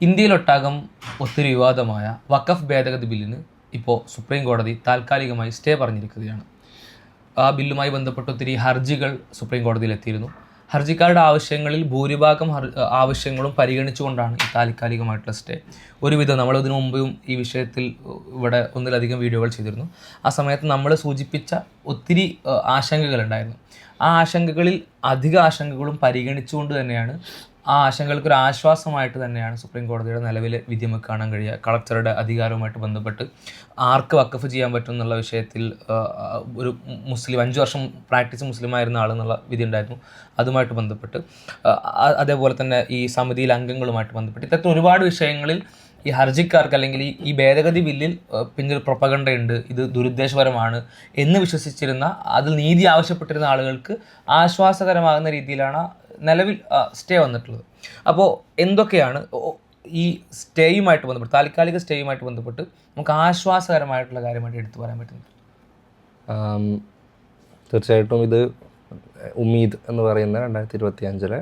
ഇന്ത്യയിലൊട്ടാകം ഒത്തിരി വിവാദമായ വഖഫ് ഭേദഗതി ബില്ലിന് ഇപ്പോൾ സുപ്രീം കോടതി താൽക്കാലികമായി സ്റ്റേ പറഞ്ഞിരിക്കുകയാണ്. ആ ബില്ലുമായി ബന്ധപ്പെട്ട് ഒത്തിരി ഹർജികൾ സുപ്രീം കോടതിയിൽ എത്തിയിരുന്നു. ഹർജിക്കാരുടെ ആവശ്യങ്ങളിൽ ഭൂരിഭാഗം ആവശ്യങ്ങളും പരിഗണിച്ചുകൊണ്ടാണ് ഈ താൽക്കാലികമായിട്ടുള്ള സ്റ്റേ. ഒരുവിധം നമ്മൾ ഇതിനു മുമ്പും ഈ വിഷയത്തിൽ ഇവിടെ ഒന്നിലധികം വീഡിയോകൾ ചെയ്തിരുന്നു. ആ സമയത്ത് നമ്മൾ സൂചിപ്പിച്ച ഒത്തിരി ആശങ്കകളുണ്ടായിരുന്നു ആ ആശങ്കകളിൽ അധിക ആശങ്കകളും പരിഗണിച്ചുകൊണ്ട് തന്നെയാണ് ആ ആശങ്കകൾക്ക് ഒരു ആശ്വാസമായിട്ട് തന്നെയാണ് സുപ്രീം കോടതിയുടെ നിലവിലെ വിധി കാണാൻ കഴിയുക. കളക്ടറുടെ അധികാരവുമായിട്ട് ബന്ധപ്പെട്ട് ആർക്ക് വക്കഫ് ചെയ്യാൻ പറ്റും എന്നുള്ള വിഷയത്തിൽ ഒരു മുസ്ലിം അഞ്ച് വർഷം പ്രാക്ടീസ് മുസ്ലിമായിരുന്ന ആളെന്നുള്ള വിധി ഉണ്ടായിരുന്നു. അതുമായിട്ട് ബന്ധപ്പെട്ട് അതേപോലെ തന്നെ ഈ സമിതിയിലെ അംഗങ്ങളുമായിട്ട് ബന്ധപ്പെട്ട് ഇത്തരത്തിൽ ഒരുപാട് വിഷയങ്ങളിൽ ഈ ഹർജിക്കാർക്ക് അല്ലെങ്കിൽ ഈ ഭേദഗതി ബില്ലിൽ പിന്നിൽ പ്രൊപ്പഗണ്ടയുണ്ട്. ഇത് ദുരുദ്ദേശപരമാണ് എന്ന് വിശ്വസിച്ചിരുന്ന അതിൽ നീതി ആവശ്യപ്പെട്ടിരുന്ന ആളുകൾക്ക് ആശ്വാസകരമാകുന്ന രീതിയിലാണ് നിലവിൽ സ്റ്റേ വന്നിട്ടുള്ളത്. അപ്പോൾ എന്തൊക്കെയാണ് ഈ സ്റ്റേയുമായിട്ട് ബന്ധപ്പെട്ട് താൽക്കാലിക സ്റ്റേയുമായിട്ട് ബന്ധപ്പെട്ട് നമുക്ക് ആശ്വാസകരമായിട്ടുള്ള കാര്യമായിട്ട് എടുത്തു പറയാൻ പറ്റുന്നത്? തീർച്ചയായിട്ടും ഇത് ഉമീദ് എന്ന് പറയുന്ന രണ്ടായിരത്തി ഇരുപത്തി അഞ്ചിലെ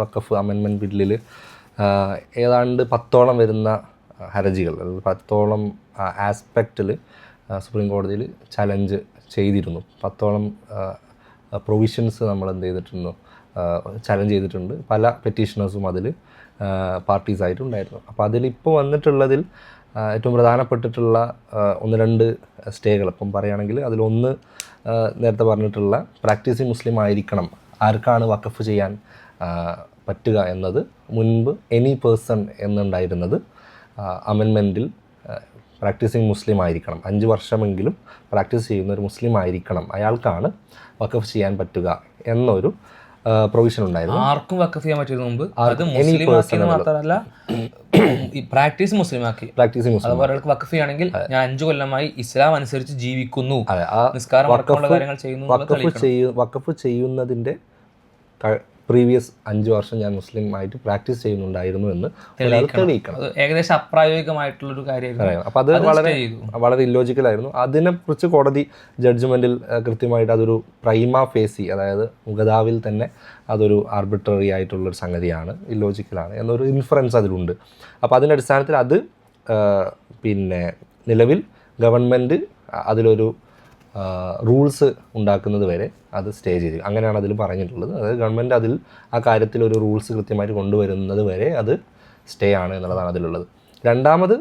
വക്കഫ് അമെൻമെന്റ് ബില്ലിൽ ഏതാണ്ട് പത്തോളം വരുന്ന ഹർജികൾ പത്തോളം ആസ്പെക്റ്റിൽ സുപ്രീം കോടതിയിൽ ചലഞ്ച് ചെയ്തിരുന്നു. പത്തോളം പ്രൊവിഷൻസ് നമ്മൾ എന്ത് ചെയ്തിട്ടുണ്ടോ ചലഞ്ച് ചെയ്തിട്ടുണ്ട്. പല പെറ്റീഷണേഴ്സും അതിൽ പാർട്ടീസായിട്ടുണ്ടായിരുന്നു അപ്പോൾ അതിലിപ്പോൾ വന്നിട്ടുള്ളതിൽ ഏറ്റവും പ്രധാനപ്പെട്ടിട്ടുള്ള ഒന്ന് രണ്ട് സ്റ്റേകൾ ഇപ്പം പറയുകയാണെങ്കിൽ അതിലൊന്ന് നേരത്തെ പറഞ്ഞിട്ടുള്ള പ്രാക്ടീസിങ് മുസ്ലിം ആയിരിക്കണം. ആർക്കാണ് വക്കഫ് ചെയ്യാൻ പറ്റുക എന്നത് മുൻപ് എനി പേഴ്സൺ എന്നുണ്ടായിരുന്നത് അമെൻമെന്റിൽ പ്രാക്ടീസിങ് മുസ്ലിം ആയിരിക്കണം. അഞ്ച് വർഷമെങ്കിലും പ്രാക്ടീസ് ചെയ്യുന്ന ഒരു മുസ്ലിം ആയിരിക്കണം. അയാൾക്കാണ് വഖഫ് ചെയ്യാൻ പറ്റുക എന്നൊരു പ്രൊവിഷൻ ഉണ്ടായിരുന്നു. ആർക്കും വക്കഫ് ചെയ്യാൻ പറ്റിയത് മുമ്പ് അത് ആർക്കും any മുസ്ലിം മാത്രമല്ല ഈ പ്രാക്ടീസ് മുസ്ലിമാക്കി. ആക്കി പ്രാക്ടീസിങ് മുസ്ലിം അതുപോലെ ഒരാൾക്ക് വക്കഫ് ചെയ്യണമെങ്കിൽ ഞാൻ അഞ്ചു കൊല്ലമായി ഇസ്ലാം അനുസരിച്ച് ജീവിക്കുന്നു. നിസ്കാരം കാര്യങ്ങൾ ചെയ്യുന്നു വക്കഫ് തെളിയിക്കണം. പ്രീവിയസ് അഞ്ച് വർഷം ഞാൻ മുസ്ലിം ആയിട്ട് പ്രാക്ടീസ് ചെയ്യുന്നുണ്ടായിരുന്നു എന്ന് തെളിയിക്കണം. ഏകദേശം അപ്രായോഗികമായിട്ടുള്ളൊരു കാര്യമായിരുന്നു. അറിയാം അപ്പം അത് വളരെ വളരെ ഇല്ലോജിക്കൽ ആയിരുന്നു വളരെ ഇല്ലോജിക്കലായിരുന്നു അതിനെക്കുറിച്ച് കോടതി ജഡ്ജ്മെന്റിൽ കൃത്യമായിട്ട് അതൊരു പ്രൈമ ഫേസി അതായത് മുഗതാവിൽ തന്നെ അതൊരു ആർബിട്രറി ആയിട്ടുള്ളൊരു സംഗതിയാണ് ഇല്ലോജിക്കലാണ് എന്നൊരു ഇൻഫറൻസ് അതിലുണ്ട്. അപ്പോൾ അതിന്റെ അടിസ്ഥാനത്തിൽ അത് പിന്നെ നിലവിൽ ഗവൺമെന്റ് അതിലൊരു റൂൾസ് ഉണ്ടാക്കുന്നത് വരെ അത് സ്റ്റേ ചെയ്തു. അങ്ങനെയാണ് അതിൽ പറഞ്ഞിട്ടുള്ളത്. അതായത് ഗവൺമെന്റ് അതിൽ ആ കാര്യത്തിൽ ഒരു റൂൾസ് കൃത്യമായിട്ട് കൊണ്ടുവരുന്നത് വരെ അത് സ്റ്റേ ആണ് എന്നുള്ളതാണ് അതിലുള്ളത്. രണ്ടാമത്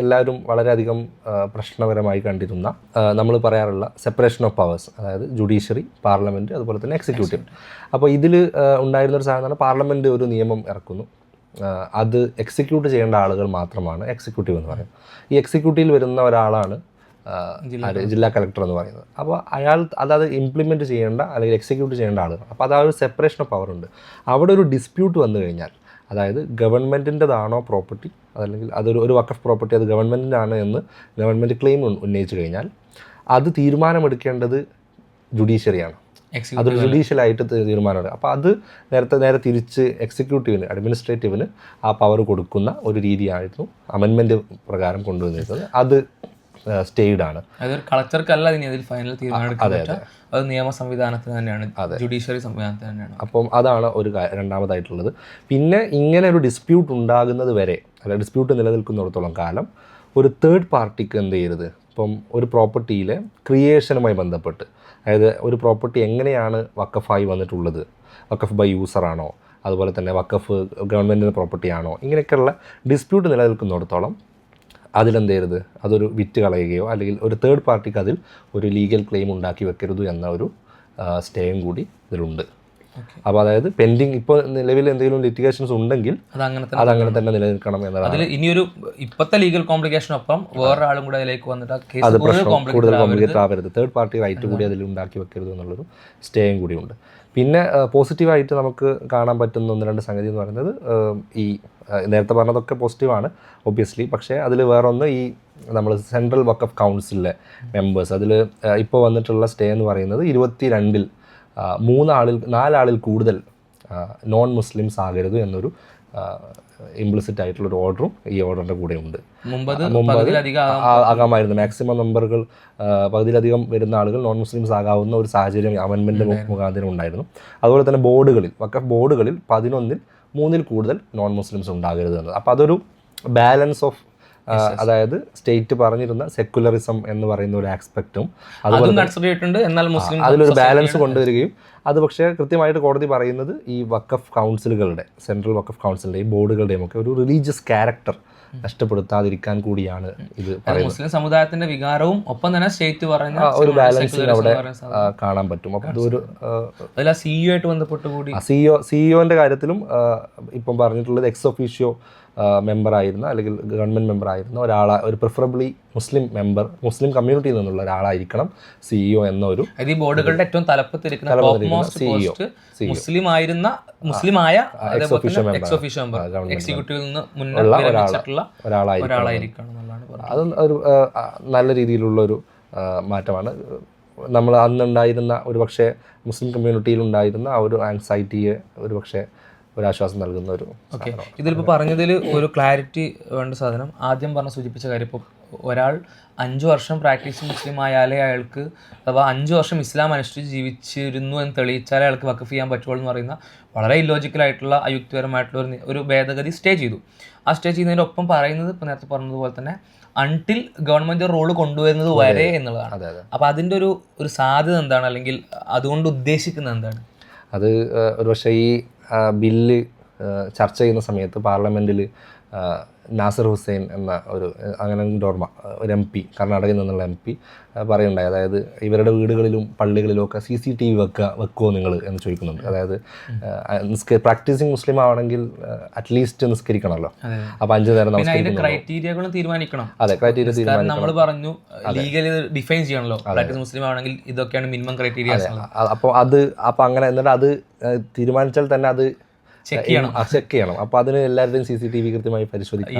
എല്ലാവരും വളരെയധികം പ്രശ്നപരമായി കണ്ടിരുന്ന നമ്മൾ പറയാറുള്ള സെപ്പറേഷൻ ഓഫ് പവേഴ്സ് അതായത് ജുഡീഷ്യറി പാർലമെന്റ് അതുപോലെ തന്നെ എക്സിക്യൂട്ടീവ് അപ്പോൾ ഇതിൽ ഉണ്ടായിരുന്ന ഒരു സാധനമാണ് പാർലമെന്റ് ഒരു നിയമം ഇറക്കുന്നു. അത് എക്സിക്യൂട്ട് ചെയ്യേണ്ട ആളുകൾ മാത്രമാണ് എക്സിക്യൂട്ടീവ് എന്ന് പറയുന്നത്. ഈ എക്സിക്യൂട്ടീവിൽ വരുന്ന ഒരാളാണ്? ജില്ലാ കളക്ടർ. എന്ന് പറയുന്നത്. അപ്പോൾ അയാൾ അതായത് ഇംപ്ലിമെന്റ് ചെയ്യേണ്ട അല്ലെങ്കിൽ എക്സിക്യൂട്ട് ചെയ്യേണ്ട ആളുകൾ. അപ്പോൾ അത് ആ ഒരു സെപ്പറേഷൻ ഓഫ് പവർ ഉണ്ട്. അവിടെ ഒരു ഡിസ്പ്യൂട്ട് വന്നു കഴിഞ്ഞാൽ അതായത് ഗവൺമെന്റിന്റെതാണോ പ്രോപ്പർട്ടി അതല്ലെങ്കിൽ അതൊരു ഒരു വക്കഫ് പ്രോപ്പർട്ടി അത് ഗവൺമെന്റിന്റെ ആണ് എന്ന് ഗവൺമെന്റ് ക്ലെയിം ഉന്നയിച്ചു കഴിഞ്ഞാൽ അത് തീരുമാനമെടുക്കേണ്ടത് ജുഡീഷ്യറിയാണ് അത് ജുഡീഷ്യലായിട്ട് തീരുമാനമാണ്. അപ്പോൾ അത് നേരത്തെ നേരെ തിരിച്ച് എക്സിക്യൂട്ടീവിന് അഡ്മിനിസ്ട്രേറ്റീവിന് ആ പവർ കൊടുക്കുന്ന ഒരു രീതിയായിരുന്നു അമെൻമെന്റ് പ്രകാരം കൊണ്ടുവന്നിരുന്നത്. അത് സ്റ്റേഡ് ആണ് അതൊരു കളക്ടർക്കല്ല അതിൽ ഫൈനൽ തീരുമാനം അത് നിയമ സംവിധാനത്തിന് തന്നെയാണ് ജുഡീഷ്യറി സംവിധാനത്തിന് തന്നെയാണ്. അപ്പം അതാണ് ഒരു രണ്ടാമതായിട്ടുള്ളത്. പിന്നെ ഇങ്ങനെ ഒരു ഡിസ്പ്യൂട്ട് ഉണ്ടാകുന്നത് വരെ അല്ല ഡിസ്പ്യൂട്ട് നിലനിൽക്കുന്നിടത്തോളം കാലം ഒരു തേർഡ് പാർട്ടിക്ക് എന്ത് ചെയ്യരുത്? ഇപ്പം ഒരു പ്രോപ്പർട്ടിയിലെ ക്രിയേഷനുമായി ബന്ധപ്പെട്ട് അതായത് ഒരു പ്രോപ്പർട്ടി എങ്ങനെയാണ് വക്കഫായി വന്നിട്ടുള്ളത്? വക്കഫ് ബൈ യൂസറാണോ അതുപോലെ തന്നെ വക്കഫ് ഗവൺമെന്റിന്റെ പ്രോപ്പർട്ടി ആണോ? ഇങ്ങനെയൊക്കെയുള്ള ഡിസ്പ്യൂട്ട് നിലനിൽക്കുന്നിടത്തോളം അതിലെന്ത് ചെയ്യരുത് അതൊരു വിറ്റ് കളയുകയോ അല്ലെങ്കിൽ ഒരു തേർഡ് പാർട്ടിക്ക് അതിൽ ഒരു ലീഗൽ ക്ലെയിം ഉണ്ടാക്കി വെക്കരുത് എന്ന ഒരു സ്റ്റേയും കൂടി ഇതിലുണ്ട്. അപ്പോൾ അതായത് പെൻഡിങ് ഇപ്പോൾ നിലവിൽ എന്തെങ്കിലും ലിറ്റിഗേഷൻസ് ഉണ്ടെങ്കിൽ അത് അങ്ങനെ തന്നെ അതങ്ങനെ തന്നെ നിലനിൽക്കണം എന്നതാണ്. അതിൽ ഇനിയൊരു ഇപ്പോഴത്തെ ലീഗൽ കോംപ്ലിക്കേഷനൊപ്പം വേറൊരാളും കൂടെ അതിലേക്ക് വന്നിട്ട് അത് പ്രശ്നം കൂടുതൽ കോംപ്ലിക്കേറ്റഡ് ആവരുത്. തേർഡ് പാർട്ടി റൈറ്റ് കൂടി അതിൽ ഉണ്ടാക്കി വെക്കരുത് എന്നുള്ളൊരു സ്റ്റേയും കൂടിയുണ്ട്. പിന്നെ പോസിറ്റീവായിട്ട് നമുക്ക് കാണാൻ പറ്റുന്ന ഒന്ന് രണ്ട് സംഗതി എന്ന് പറയുന്നത് ഈ നേരത്തെ പറഞ്ഞതൊക്കെ പോസിറ്റീവാണ് ഒബ്വിയസ്ലി പക്ഷേ അതിൽ വേറൊന്ന് ഈ നമ്മൾ സെൻട്രൽ വക്കഫ് കൗൺസിലിലെ മെമ്പേഴ്സ് അതിൽ ഇപ്പോൾ വന്നിട്ടുള്ള സ്റ്റേ എന്ന് പറയുന്നത് ഇരുപത്തി രണ്ടിൽ മൂന്നാളിൽ നാലാളിൽ കൂടുതൽ നോൺ മുസ്ലിംസ് ആകരുത് എന്നൊരു ഇംപ്ലിസിറ്റ് ആയിട്ടുള്ള ഒരു ഓർഡറും ഈ ഓർഡറിന്റെ കൂടെ ഉണ്ട്. ആകാമായിരുന്നു. മാക്സിമം നമ്പറുകൾ പകുതിയിലധികം വരുന്ന ആളുകൾ നോൺ മുസ്ലിംസ് ആകാവുന്ന ഒരു സാഹചര്യം അമെൻമെന്റ് മുഖാന്തരം ഉണ്ടായിരുന്നു. അതുപോലെ തന്നെ ബോർഡുകളിൽ വക്കഫ് ബോർഡുകളിൽ പതിനൊന്നിൽ മൂന്നിൽ കൂടുതൽ നോൺ മുസ്ലിംസ് ഉണ്ടാകരുത് എന്നത്. അപ്പോൾ അതൊരു ബാലൻസ് ഓഫ് അതായത് സ്റ്റേറ്റ് പറഞ്ഞിരുന്ന സെക്കുലറിസം എന്ന് പറയുന്ന ഒരു ആസ്പെക്റ്റും അതിലൊരു ബാലൻസ് കൊണ്ടുവരികയും അത് പക്ഷേ കൃത്യമായിട്ട് കോടതി പറയുന്നത് ഈ വക്കഫ് കൗൺസിലുകളുടെ സെൻട്രൽ വക്കഫ് കൗൺസിലിന്റെയും ബോർഡുകളുടെയും ഒക്കെ ഒരു റിലീജിയസ് ക്യാരക്ടർ നഷ്ടപ്പെടുത്താതിരിക്കാൻ കൂടിയാണ് ഇത് മുസ്ലിം സമുദായത്തിന്റെ വികാരവും ഒപ്പം തന്നെ സ്റ്റേറ്റ് പറഞ്ഞ ഒരു ബാലൻസ് അവിടെ കാണാൻ പറ്റും. അപ്പൊ അതൊരു സിഇഒ ആയിട്ട് ബന്ധപ്പെട്ട് കൂടി സിഇഒ സിഇഒന്റെ കാര്യത്തിലും ഇപ്പം പറഞ്ഞിട്ടുള്ളത് എക്സ് ഒഫീഷ്യോ മെമ്പർ ആയിരുന്ന അല്ലെങ്കിൽ ഗവൺമെന്റ് മെമ്പർ ആയിരുന്ന ഒരാളെ ഒരു പ്രിഫറബിളി മുസ്ലിം മെമ്പർ മുസ്ലിം കമ്മ്യൂണിറ്റിയിൽ നിന്നുള്ള ഒരാളായിരിക്കണം സിഇഒ എന്നൊരു ഈ ബോർഡുകളുടെ ഏറ്റവും തലപ്പത്തിരിക്കുന്ന CEO. മുസ്ലിം ആയിരുന്ന മുസ്ലിമായ എക്സിക്യൂട്ടീവിൽ നിന്ന് ഒരാളായിരിക്കണം. അത് ഒരു നല്ല രീതിയിലുള്ള ഒരു മാറ്റമാണ്. നമ്മൾ അന്നുണ്ടായിരുന്ന ഒരു പക്ഷേ മുസ്ലിം കമ്മ്യൂണിറ്റിയിൽ ഉണ്ടായിരുന്ന ആ ഒരു ആൻസൈറ്റിയെ ഒരു പക്ഷേ ഒരു ആശ്വാസം നൽകുന്ന ഒരു ഓക്കെ ഇതിലിപ്പോൾ പറഞ്ഞതിൽ ഒരു ക്ലാരിറ്റി വേണ്ട സാധനം. ആദ്യം പറഞ്ഞ സൂചിപ്പിച്ച കാര്യം ഇപ്പോൾ ഒരാൾ അഞ്ചു വർഷം പ്രാക്ടീസ് മുസ്ലിം ആയാലേ അയാൾക്ക് അഥവാ അഞ്ചു വർഷം ഇസ്ലാം അനുഷ്ഠിച്ച് ജീവിച്ചിരുന്നു എന്ന് തെളിയിച്ചാലേ അയാൾക്ക് വക്കഫ് ചെയ്യാൻ പറ്റുള്ളൂ എന്ന് പറയുന്ന വളരെ ഇല്ലോജിക്കലായിട്ടുള്ള അയുക്തിപരമായിട്ടുള്ള ഒരു ഒരു ഭേദഗതി സ്റ്റേ ചെയ്തു. ആ സ്റ്റേ ചെയ്യുന്നതിന്റെ ഒപ്പം പറയുന്നത് ഇപ്പോൾ നേരത്തെ പറഞ്ഞതുപോലെ തന്നെ അൺടിൽ ഗവൺമെന്റ് റോൾ കൊണ്ടുവരുന്നത് വരെ എന്നുള്ളതാണ്. അപ്പോൾ അതിന്റെ ഒരു ഒരു സാധ്യത എന്താണ്? അല്ലെങ്കിൽ അതുകൊണ്ട് ഉദ്ദേശിക്കുന്നത് എന്താണ്? അത് ഒരുപക്ഷെ ഈ ബില്ല് ചർച്ച ചെയ്യുന്ന സമയത്ത് പാർലമെന്റിൽ നാസർ ഹുസൈൻ എന്ന ഒരു അങ്ങനെ ഡോർമ ഒരു എം പി കർണാടകയിൽ നിന്നുള്ള എം പി പറയുണ്ടായി. അതായത് ഇവരുടെ വീടുകളിലും പള്ളികളിലും ഒക്കെ സി സി ടി വി വെക്കുക വെക്കുമോ നിങ്ങൾ എന്ന് ചോദിക്കുന്നുണ്ട്. അതായത് നിസ്ക പ്രാക്ടീസിങ് മുസ്ലിം ആവണമെങ്കിൽ അറ്റ്ലീസ്റ്റ് നിസ്കരിക്കണമല്ലോ. അപ്പോൾ അഞ്ച് നേരം ക്രൈറ്റീരിയകളും തീരുമാനിക്കണം. അതെ ക്രൈറ്റീരിയ തീരുമാനിക്കണം. നമ്മൾ പറഞ്ഞു ലീഗലി ഡിഫൈൻ ചെയ്യണല്ലോ പ്രാക്ടീസ് മുസ്ലിം ആണെങ്കിൽ ഇതൊക്കെയാണ് മിനിമം ക്രൈറ്റീരിയ അപ്പോൾ അത് അപ്പോൾ അങ്ങനെ എന്നിട്ട് അത് തീരുമാനിച്ചാൽ തന്നെ അത് ചെക്ക് ചെയ്യണം. അപ്പോൾ അതിന് എല്ലാവരുടെയും സി സി ടി വി കൃത്യമായി പരിശോധിക്കണം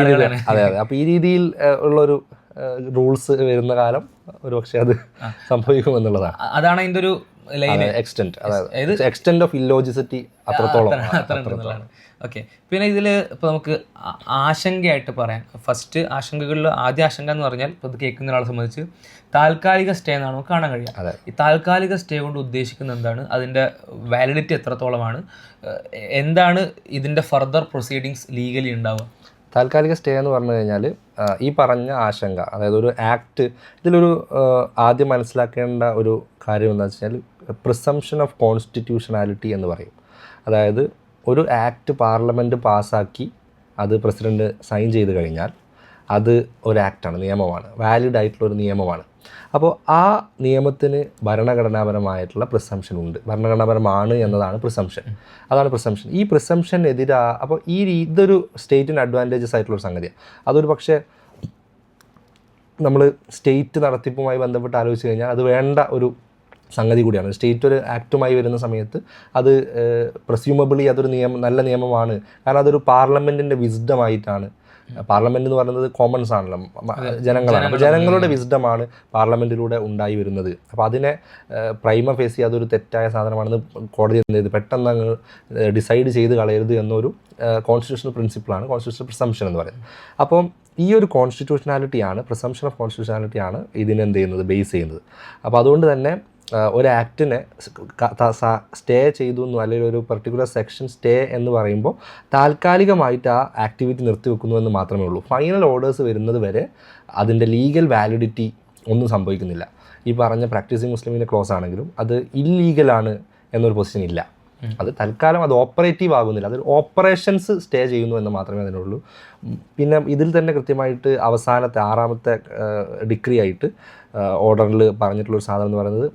ആളുകളാണ്. അതെ അതെ. അപ്പൊ ഈ രീതിയിൽ ഉള്ള ഒരു റൂൾസ് വരുന്ന കാലം ഒരു പക്ഷേ അത് സംഭവിക്കും എന്നുള്ളതാണ് അതാണ് അതിന്റെ ഒരു എക്സ്റ്റെന്റ് അതായത് എക്സ്റ്റെന്റ് ഓഫ് ഇല്ലോജിസിറ്റി അത്രത്തോളം അത്ര ഉണ്ടെന്നുള്ളതാണ് ഓക്കെ പിന്നെ ഇതിൽ ഇപ്പോൾ നമുക്ക് ആശങ്കയായിട്ട് പറയാം. ഫസ്റ്റ് ആശങ്കകളിൽ ആദ്യ ആശങ്ക എന്ന് പറഞ്ഞാൽ ഇപ്പോൾ ഇത് കേൾക്കുന്ന ഒരാളെ സംബന്ധിച്ച് താൽക്കാലിക സ്റ്റേ എന്നാണ് നമുക്ക് കാണാൻ കഴിയുക. ഈ താൽക്കാലിക സ്റ്റേ കൊണ്ട് ഉദ്ദേശിക്കുന്ന എന്താണ്? അതിന്റെ വാലിഡിറ്റി എത്രത്തോളമാണ്? എന്താണ് ഇതിന്റെ ഫർദർ പ്രൊസീഡിങ്സ് ലീഗലി ഉണ്ടാവുക? താൽക്കാലിക സ്റ്റേ എന്ന് പറഞ്ഞു കഴിഞ്ഞാൽ ഈ പറഞ്ഞ ആശങ്ക അതായത് ഒരു ആക്ട് ഇതിലൊരു ആദ്യം മനസ്സിലാക്കേണ്ട ഒരു കാര്യം എന്താ വെച്ചാൽ പ്രിസംഷൻ ഓഫ് കോൺസ്റ്റിറ്റ്യൂഷണാലിറ്റി എന്ന് പറയും. അതായത് ഒരു ആക്ട് പാർലമെന്റ് പാസ്സാക്കി അത് പ്രസിഡന്റ് സൈൻ ചെയ്ത് കഴിഞ്ഞാൽ അത് ഒരു ആക്റ്റാണ് നിയമമാണ്. വാലിഡ് ആയിട്ടുള്ള ഒരു നിയമമാണ്. അപ്പോൾ ആ നിയമത്തിന് ഭരണഘടനാപരമായിട്ടുള്ള പ്രിസംഷൻ ഉണ്ട്. ഭരണഘടനാപരമാണ് എന്നതാണ് പ്രിസംഷൻ അതാണ് പ്രിസംഷൻ ഈ പ്രിസംഷൻ എതിരാ അപ്പോൾ ഈ ഇതൊരു സ്റ്റേറ്റിന് അഡ്വാന്റേജസ് ആയിട്ടുള്ള സംഗതിയാണ് അതൊരു പക്ഷേ നമ്മൾ സ്റ്റേറ്റ് നടത്തിപ്പുമായി ബന്ധപ്പെട്ട് ആലോചിച്ച് കഴിഞ്ഞാൽ അത് വേണ്ട ഒരു സംഗതി കൂടിയാണ്. സ്റ്റേറ്റ് ഒരു ആക്റ്റുമായി വരുന്ന സമയത്ത് അത് പ്രസ്യൂമബിളി അതൊരു നിയമം നല്ല നിയമമാണ്. കാരണം അതൊരു പാർലമെന്റിന്റെ വിസ്ഡമായിട്ടാണ്. പാർലമെന്റ് എന്ന് പറയുന്നത് കോമൺസ് ആണല്ലോ ജനങ്ങളാണ്. അപ്പോൾ ജനങ്ങളുടെ വിസ്ഡമാണ് പാർലമെന്റിലൂടെ ഉണ്ടായി വരുന്നത്. അപ്പോൾ അതിനെ പ്രൈമ ഫേസ് ചെയ്യാതെ അതൊരു തെറ്റായ സാധനമാണെന്ന് കോടതി എന്ത് ചെയ്ത്? പെട്ടെന്ന് അങ്ങ് ഡിസൈഡ് ചെയ്ത് കളയരുത് എന്നൊരു കോൺസ്റ്റിറ്റ്യൂഷണൽ പ്രിൻസിപ്പിളാണ് കോൺസ്റ്റിറ്റ്യൂഷണൽ പ്രിസംഷൻ എന്ന് പറയുന്നത്. അപ്പം ഈ ഒരു കോൺസ്റ്റിറ്റ്യൂഷനാലിറ്റിയാണ് പ്രിസംഷൻ ഓഫ് കോൺസ്റ്റിറ്റ്യൂഷനാലിറ്റിയാണ് ഇതിനെന്ത് ചെയ്യുന്നത്? ബേസ് ചെയ്യുന്നത്. അപ്പോൾ അതുകൊണ്ട് തന്നെ ഒരു ആക്ടിനെ സ്റ്റേ ചെയ്തു എന്നോ അല്ലെങ്കിൽ ഒരു പെർട്ടിക്കുലർ സെക്ഷൻ സ്റ്റേ എന്ന് പറയുമ്പോൾ താൽക്കാലികമായിട്ട് ആ ആക്ടിവിറ്റി നിർത്തിവെക്കുന്നു എന്ന് മാത്രമേ ഉള്ളൂ. ഫൈനൽ ഓർഡേഴ്സ് വരുന്നത് വരെ അതിന്റെ ലീഗൽ വാലിഡിറ്റി ഒന്നും സംഭവിക്കുന്നില്ല. ഈ പറഞ്ഞ പ്രാക്ടീസിങ് മുസ്ലിമിന്റെ ക്ലോസ് ആണെങ്കിലും അത് ഇല്ലീഗലാണ് എന്നൊരു പൊസിഷൻ ഇല്ല. അത് തൽക്കാലം അത് ഓപ്പറേറ്റീവ് ആകുന്നില്ല. അതൊരു ഓപ്പറേഷൻസ് സ്റ്റേ ചെയ്യുന്നു എന്ന് മാത്രമേ അതിനുള്ളൂ പിന്നെ ഇതിൽ തന്നെ കൃത്യമായിട്ട് അവസാനത്തെ ആറാമത്തെ ഡിഗ്രി ആയിട്ട് ഓർഡറിൽ പറഞ്ഞിട്ടുള്ളൊരു സാധനം എന്ന് പറയുന്നത്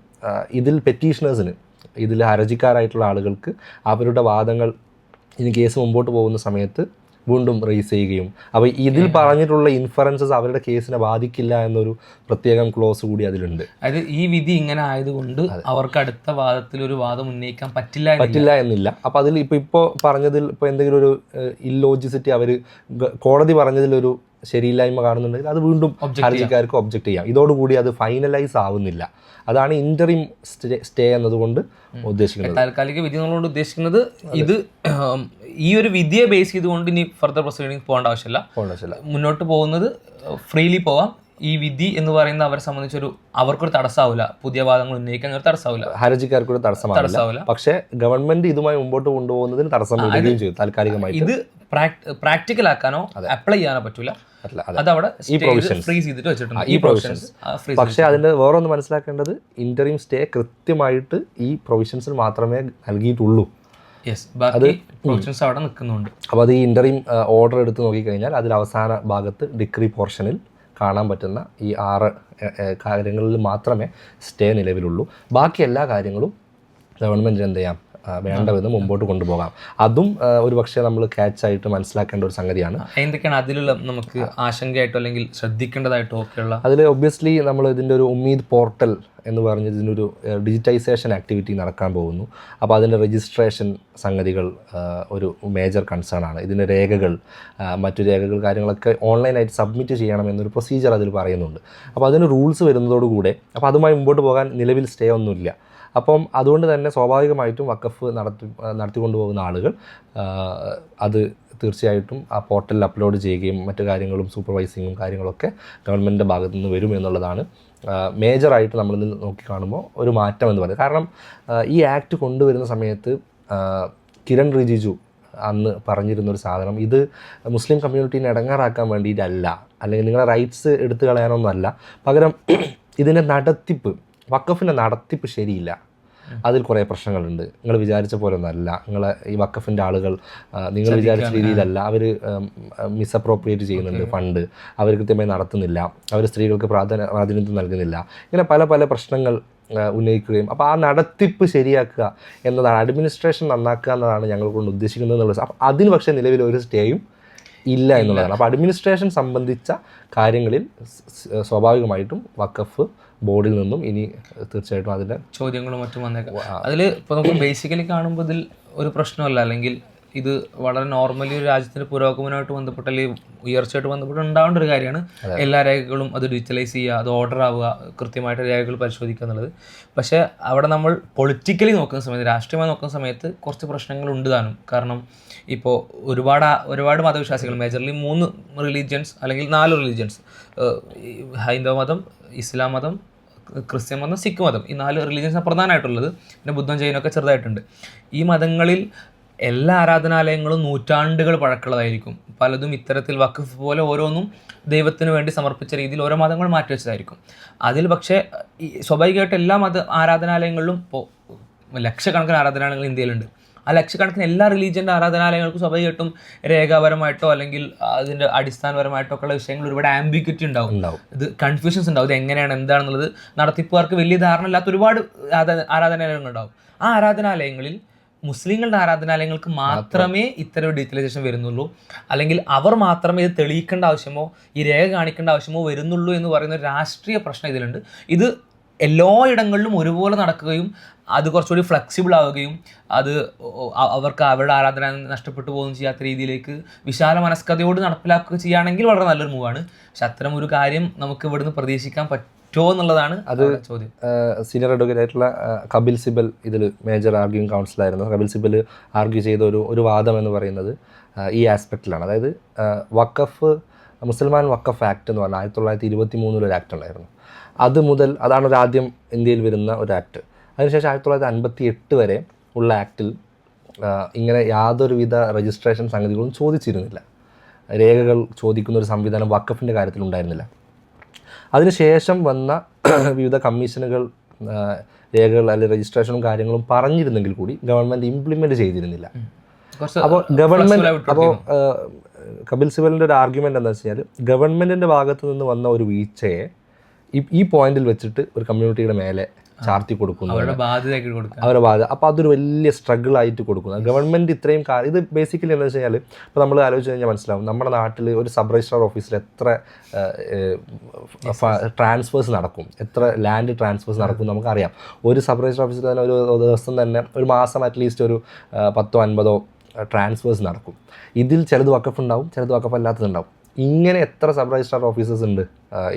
ഇതിൽ പെറ്റീഷണേഴ്സിന് ഇതിൽ ഹർജിക്കാരായിട്ടുള്ള ആളുകൾക്ക് അവരുടെ വാദങ്ങൾ ഇനി കേസ് മുമ്പോട്ട് പോകുന്ന സമയത്ത് വീണ്ടും റേസ് ചെയ്യുകയും. അപ്പോൾ ഇതിൽ പറഞ്ഞിട്ടുള്ള ഇൻഫറൻസസ് അവരുടെ കേസിനെ ബാധിക്കില്ല എന്നൊരു പ്രത്യേകം ക്ലോസ് കൂടി അതിലുണ്ട്. അതായത് ഈ വിധി ഇങ്ങനെ ആയതുകൊണ്ട് അവർക്ക് അടുത്ത വാദത്തിൽ ഒരു വാദം ഉന്നയിക്കാൻ പറ്റില്ല. പറ്റില്ല എന്നില്ല. അപ്പോൾ അതിൽ ഇപ്പോൾ ഇപ്പോൾ പറഞ്ഞതിൽ ഇപ്പോൾ എന്തെങ്കിലും ഒരു ഇല്ലോജിസിറ്റി അവർ കോടതി പറഞ്ഞതിൽ ഒരു ശരിയില്ലായ്മ കാണുന്നുണ്ടെങ്കിൽ അത് വീണ്ടും ഹർജിക്കാർക്ക് ഒബ്ജക്റ്റ് ചെയ്യാം. ഇതോടുകൂടി അത് ഫൈനലൈസ് ആവുന്നില്ല. അതാണ് ഇന്ററിം സ്റ്റേ എന്നതുകൊണ്ട് ഉദ്ദേശിക്കുന്നത്. താൽക്കാലിക വിധി എന്നുകൊണ്ട് ഉദ്ദേശിക്കുന്നത് ഇത് ഈ ഒരു വിധിയെ ബേസ് ചെയ്തുകൊണ്ട് ഇനി ഫർദർ പ്രൊസീഡിങ് പോകേണ്ട ആവശ്യമില്ല. പോകണ്ട ആവശ്യമില്ല. മുന്നോട്ട് പോകുന്നത് ഫ്രീലി പോവാം. ഈ വിധി എന്ന് പറയുന്ന അവരെ സംബന്ധിച്ചൊരു അവർക്കൊരു തടസ്സമാവില്ല പുതിയ വാദങ്ങൾ ഉന്നയിക്കാൻ ഒരു തടസ്സമാവില്ല ഹർജിക്കാർക്കൊരു തടസ്സമാവില്ല. പക്ഷേ ഗവൺമെന്റ് ഇതുമായി മുമ്പോട്ട് കൊണ്ടുപോകുന്നതിന് തടസ്സം വരികയും ചെയ്തു താൽക്കാലികമായി ഇത് പ്രാക്ടിക്കൽ ആക്കാനോ അപ്ലൈ ചെയ്യാനോ പറ്റൂല. അതവിടെ അതെ. അതവിടെ provisions. ഫ്രീസ് ചെയ്തിട്ട് വെച്ചിട്ടുണ്ട്. ഈ ഈ പ്രൊവിഷൻസ് പക്ഷേ അതിന്റെ വേറൊന്ന് മനസ്സിലാക്കേണ്ടത് ഇന്റർവ്യൂ സ്റ്റേ കൃത്യമായിട്ട് ഈ പ്രൊവിഷൻസിൽ മാത്രമേ നൽകിയിട്ടുള്ളൂ. പ്രൊവിഷൻസ് അവിടെ നിൽക്കുന്നുണ്ട്. അപ്പോൾ അത് ഈ ഇന്ററിം ഓർഡർ എടുത്ത് നോക്കിക്കഴിഞ്ഞാൽ അതിൽ അവസാന ഭാഗത്ത് ഡിഗ്രി പോർഷനിൽ കാണാൻ പറ്റുന്ന ഈ ആറ് കാര്യങ്ങളിൽ മാത്രമേ സ്റ്റേ നിലവിലുള്ളൂ. ബാക്കി എല്ലാ കാര്യങ്ങളും ഗവൺമെന്റിന് എന്ത് ചെയ്യാം? വേണ്ട വിധം മുമ്പോട്ട് കൊണ്ടുപോകാം. അതും ഒരു പക്ഷേ നമ്മൾ ക്യാച്ചായിട്ട് മനസ്സിലാക്കേണ്ട ഒരു സംഗതിയാണ്. എന്തൊക്കെയാണ് അതിലുള്ള നമുക്ക് ആശങ്കയായിട്ടോ അല്ലെങ്കിൽ ശ്രദ്ധിക്കേണ്ടതായിട്ടോ ഒക്കെയുള്ള? അതിൽ ഒബ്വിയസ്ലി നമ്മൾ ഇതിന്റെ ഒരു ഉമ്മീദ് പോർട്ടൽ എന്ന് പറഞ്ഞ് ഇതിനൊരു ഡിജിറ്റൈസേഷൻ ആക്ടിവിറ്റി നടക്കാൻ പോകുന്നു. അപ്പോൾ അതിന്റെ രജിസ്ട്രേഷൻ സംഗതികൾ ഒരു മേജർ കൺസേൺ ആണ്. ഇതിന്റെ രേഖകൾ മറ്റു രേഖകൾ കാര്യങ്ങളൊക്കെ ഓൺലൈനായിട്ട് സബ്മിറ്റ് ചെയ്യണം എന്നൊരു പ്രൊസീജിയർ അതിൽ പറയുന്നുണ്ട്. അപ്പോൾ അതിന് റൂൾസ് വരുന്നതോടുകൂടെ അപ്പോൾ അതുമായി മുമ്പോട്ട് പോകാൻ നിലവിൽ സ്റ്റേ ഒന്നുമില്ല. അപ്പം അതുകൊണ്ട് തന്നെ സ്വാഭാവികമായിട്ടും വക്കഫ് നടത്തി നടത്തിക്കൊണ്ടു പോകുന്ന ആളുകൾ അത് തീർച്ചയായിട്ടും ആ പോർട്ടലിൽ അപ്ലോഡ് ചെയ്യുകയും മറ്റു കാര്യങ്ങളും സൂപ്പർവൈസിങ്ങും കാര്യങ്ങളൊക്കെ ഗവൺമെന്റിന്റെ ഭാഗത്തു നിന്ന് വരും എന്നുള്ളതാണ്. മേജറായിട്ട് നമ്മൾ നോക്കി കാണുമ്പോൾ ഒരു മാറ്റം എന്ന് പറയുന്നത്. കാരണം ഈ ആക്ട് കൊണ്ടുവരുന്ന സമയത്ത് കിരൺ റിജിജു അന്ന് പറഞ്ഞിരുന്ന ഒരു സാധനം ഇത് മുസ്ലിം കമ്മ്യൂണിറ്റീനെ ഇടങ്ങാറാക്കാൻ വേണ്ടിയിട്ടല്ല അല്ലെങ്കിൽ നിങ്ങളുടെ റൈറ്റ്സ് എടുത്തു കളയാനൊന്നുമല്ല. പകരം ഇതിന്റെ നടത്തിപ്പ് വക്കഫിന്റെ നടത്തിപ്പ് ശരിയില്ല. അതിൽ കുറേ പ്രശ്നങ്ങളുണ്ട്. നിങ്ങൾ വിചാരിച്ച പോലെ ഒന്നല്ല നിങ്ങൾ ഈ വക്കഫിന്റെ ആളുകൾ നിങ്ങൾ വിചാരിച്ച രീതിയിലല്ല. അവർ മിസ്അപ്രോപ്രിയേറ്റ് ചെയ്യുന്നുണ്ട് ഫണ്ട്. അവർ കൃത്യമായി നടത്തുന്നില്ല. അവർ സ്ത്രീകൾക്ക് പ്രാധാന്യ പ്രാതിനിധ്യം നൽകുന്നില്ല. ഇങ്ങനെ പല പല പ്രശ്നങ്ങൾ ഉന്നയിക്കുകയും അപ്പോൾ ആ നടത്തിപ്പ് ശരിയാക്കുക എന്നതാണ് അഡ്മിനിസ്ട്രേഷൻ നന്നാക്കുക എന്നതാണ് ഞങ്ങൾ കൊണ്ട് ഉദ്ദേശിക്കുന്നത് എന്നുള്ളത്. അപ്പോൾ അതിന് പക്ഷേ നിലവിൽ ഒരു സ്റ്റേയും ഇല്ല എന്നുള്ളതാണ്. അപ്പോൾ അഡ്മിനിസ്ട്രേഷൻ സംബന്ധിച്ച കാര്യങ്ങളിൽ സ്വാഭാവികമായിട്ടും വക്കഫ് ബോർഡിൽ നിന്നും ഇനി തീർച്ചയായിട്ടും അതിന്റെ ചോദ്യങ്ങളും മറ്റും വന്നേക്കാം. അതിൽ ഇപ്പോൾ നമുക്ക് ബേസിക്കലി കാണുമ്പോൾ ഇതിൽ ഒരു പ്രശ്നമല്ല. അല്ലെങ്കിൽ ഇത് വളരെ നോർമലി ഒരു രാജ്യത്തിന്റെ പുരോഗമനമായിട്ട് ബന്ധപ്പെട്ട അല്ലെങ്കിൽ ഉയർച്ചയായിട്ട് ബന്ധപ്പെട്ട് ഉണ്ടാവേണ്ട ഒരു കാര്യമാണ്. എല്ലാ രേഖകളും അത് ഡിജിറ്റലൈസ് ചെയ്യുക അത് ഓർഡർ ആവുക കൃത്യമായിട്ട് രേഖകൾ പരിശോധിക്കുക എന്നുള്ളത്. പക്ഷേ അവിടെ നമ്മൾ പൊളിറ്റിക്കലി നോക്കുന്ന സമയത്ത് രാഷ്ട്രീയമായി നോക്കുന്ന സമയത്ത് കുറച്ച് പ്രശ്നങ്ങൾ ഉണ്ട് താനും. കാരണം ഇപ്പോൾ ഒരുപാട് ഒരുപാട് മതവിശ്വാസികൾ മേജർലി മൂന്ന് റിലീജിയൻസ് അല്ലെങ്കിൽ നാല് റിലീജിയൻസ് ഹൈന്ദവ മതം ഇസ്ലാം മതം ക്രിസ്ത്യൻ മതം സിഖ് മതം ഈ നാല് റിലീജിയൻസ് പ്രധാനമായിട്ടുള്ളത്. പിന്നെ ബുദ്ധം ജൈനൊക്കെ ചെറുതായിട്ടുണ്ട്. ഈ മതങ്ങളിൽ എല്ലാ ആരാധനാലയങ്ങളും നൂറ്റാണ്ടുകൾ പഴക്കുള്ളതായിരിക്കും പലതും ഇത്തരത്തിൽ വഖഫ് പോലെ ഓരോന്നും ദൈവത്തിന് വേണ്ടി സമർപ്പിച്ച രീതിയിൽ ഓരോ മതങ്ങൾ മാറ്റി മാറ്റിവെച്ചതായിരിക്കും അതിൽ പക്ഷേ ഈ സ്വാഭാവികമായിട്ട് എല്ലാ മത ആരാധനാലയങ്ങളിലും ലക്ഷക്കണക്കിന് ആരാധനാലയങ്ങൾ ഇന്ത്യയിലുണ്ട്. ആ ലക്ഷക്കണക്കിന് എല്ലാ റിലീജിയന്റെ ആരാധനാലയങ്ങൾക്കും സ്വാഭാവികമായിട്ടും രേഖാപരമായിട്ടോ അല്ലെങ്കിൽ അതിന്റെ അടിസ്ഥാനപരമായിട്ടോ ഒക്കെ ഉള്ള വിഷയങ്ങൾ ഒരുപാട് ആംബിക്വിറ്റി ഉണ്ടാവും. ഇത് കൺഫ്യൂഷൻസ് ഉണ്ടാവും. ഇത് എങ്ങനെയാണ് എന്താണെന്നുള്ളത് നടത്തിപ്പുകാർക്ക് വലിയ ധാരണ ഇല്ലാത്ത ഒരുപാട് ആരാധനാലയങ്ങൾ ഉണ്ടാവും. ആ ആരാധനാലയങ്ങളിൽ മുസ്ലിങ്ങളുടെ ആരാധനാലയങ്ങൾക്ക് മാത്രമേ ഇത്തരം ഡിജിറ്റലൈസേഷൻ വരുന്നുള്ളൂ. അല്ലെങ്കിൽ അവർ മാത്രമേ ഇത് തെളിയിക്കേണ്ട ആവശ്യമോ ഈ രേഖ കാണിക്കേണ്ട ആവശ്യമോ വരുന്നുള്ളൂ എന്ന് പറയുന്ന ഒരു രാഷ്ട്രീയ പ്രശ്നം ഇതിലുണ്ട്. ഇത് എല്ലായിടങ്ങളിലും ഒരുപോലെ നടക്കുകയും അത് കുറച്ചുകൂടി ഫ്ലെക്സിബിൾ ആവുകയും അത് അവർക്ക് അവരുടെ ആരാധന നഷ്ടപ്പെട്ടു പോകുകയും ചെയ്യാത്ത രീതിയിലേക്ക് വിശാല മനസ്കതയോട് നടപ്പിലാക്കുക ചെയ്യുകയാണെങ്കിൽ വളരെ നല്ലൊരു മൂവാണ് പക്ഷെ അത്തരം ഒരു കാര്യം നമുക്ക് ഇവിടുന്ന് പ്രതീക്ഷിക്കാൻ പറ്റുമോ എന്നുള്ളതാണ് അത് ചോദ്യം. സീനിയർ അഡ്വക്കേറ്റ് ആയിട്ടുള്ള കപിൽ സിബൽ ഇതിൽ മേജർ ആർഗ്യൂ കൗൺസിലായിരുന്നു കപിൽ സിബൽ ആർഗ്യൂ ചെയ്ത ഒരു ഒരു വാദം എന്ന് പറയുന്നത് ഈ ആസ്പെക്റ്റിലാണ് അതായത് വക്കഫ് മുസൽമാൻ വക്കഫ് ആക്ട് എന്ന് പറഞ്ഞാൽ ആയിരത്തി തൊള്ളായിരത്തി ഇരുപത്തി മൂന്നിൽ ഒരു ആക്ട് ഉണ്ടായിരുന്നു. അത് മുതൽ അതാണ് ഒരു ആദ്യം ഇന്ത്യയിൽ വരുന്ന ഒരു ആക്ട് അതിനുശേഷം ആയിരത്തി തൊള്ളായിരത്തി അൻപത്തി എട്ട് വരെ ഉള്ള ആക്ടിൽ ഇങ്ങനെ യാതൊരുവിധ രജിസ്ട്രേഷൻ സംഗതികളും ചോദിച്ചിരുന്നില്ല. രേഖകൾ ചോദിക്കുന്ന ഒരു സംവിധാനം വക്കഫിന്റെ കാര്യത്തിൽ ഉണ്ടായിരുന്നില്ല. അതിനുശേഷം വന്ന വിവിധ കമ്മീഷനുകൾ രേഖകൾ അല്ലെങ്കിൽ രജിസ്ട്രേഷനും കാര്യങ്ങളും പറഞ്ഞിരുന്നെങ്കിൽ കൂടി ഗവൺമെന്റ് ഇംപ്ലിമെന്റ് ചെയ്തിരുന്നില്ല. അപ്പോൾ ഗവൺമെന്റ് അപ്പോൾ കപിൽ സിബലിന്റെ ഒരു ആർഗ്യുമെന്റ് എന്താ വെച്ച് കഴിഞ്ഞാൽ ഗവൺമെന്റിന്റെ ഭാഗത്ത് നിന്ന് വന്ന ഒരു വീഴ്ചയെ ഈ- പോയിന്റിൽ വെച്ചിട്ട് ഒരു കമ്മ്യൂണിറ്റിയുടെ മേലെ ചാർത്തി കൊടുക്കുന്നു അവരുടെ ബാധ്യത. അപ്പോൾ അതൊരു വലിയ സ്ട്രഗിൾ ആയിട്ട് കൊടുക്കുന്നു. ഗവൺമെന്റ് ഇത്രയും കാര്യം ഇത് ബേസിക്കലി എന്താ വെച്ച് കഴിഞ്ഞാൽ ഇപ്പോൾ നമ്മൾ ആലോചിച്ച് കഴിഞ്ഞാൽ മനസ്സിലാവും നമ്മുടെ നാട്ടിൽ ഒരു സബ് രജിസ്ട്രാർ ഓഫീസിൽ എത്ര ട്രാൻസ്ഫേഴ്സ് നടക്കും. എത്ര ലാൻഡ് ട്രാൻസ്ഫേഴ്സ് നടക്കും നമുക്കറിയാം. ഒരു സബ് രജിസ്ട്രാർ ഓഫീസിൽ തന്നെ ഒരു ദിവസം തന്നെ ഒരു മാസം അറ്റ്ലീസ്റ്റ് ഒരു പത്തോ അൻപതോ ട്രാൻസ്ഫേഴ്സ് നടക്കും. ഇതിൽ ചിലത് വക്കഫ് ഉണ്ടാവും ചിലത് വക്കഫ് അല്ലാത്തതുണ്ടാവും ഇങ്ങനെ എത്ര സബ് രജിസ്ട്രാർ ഓഫീസേഴ്സ് ഉണ്ട്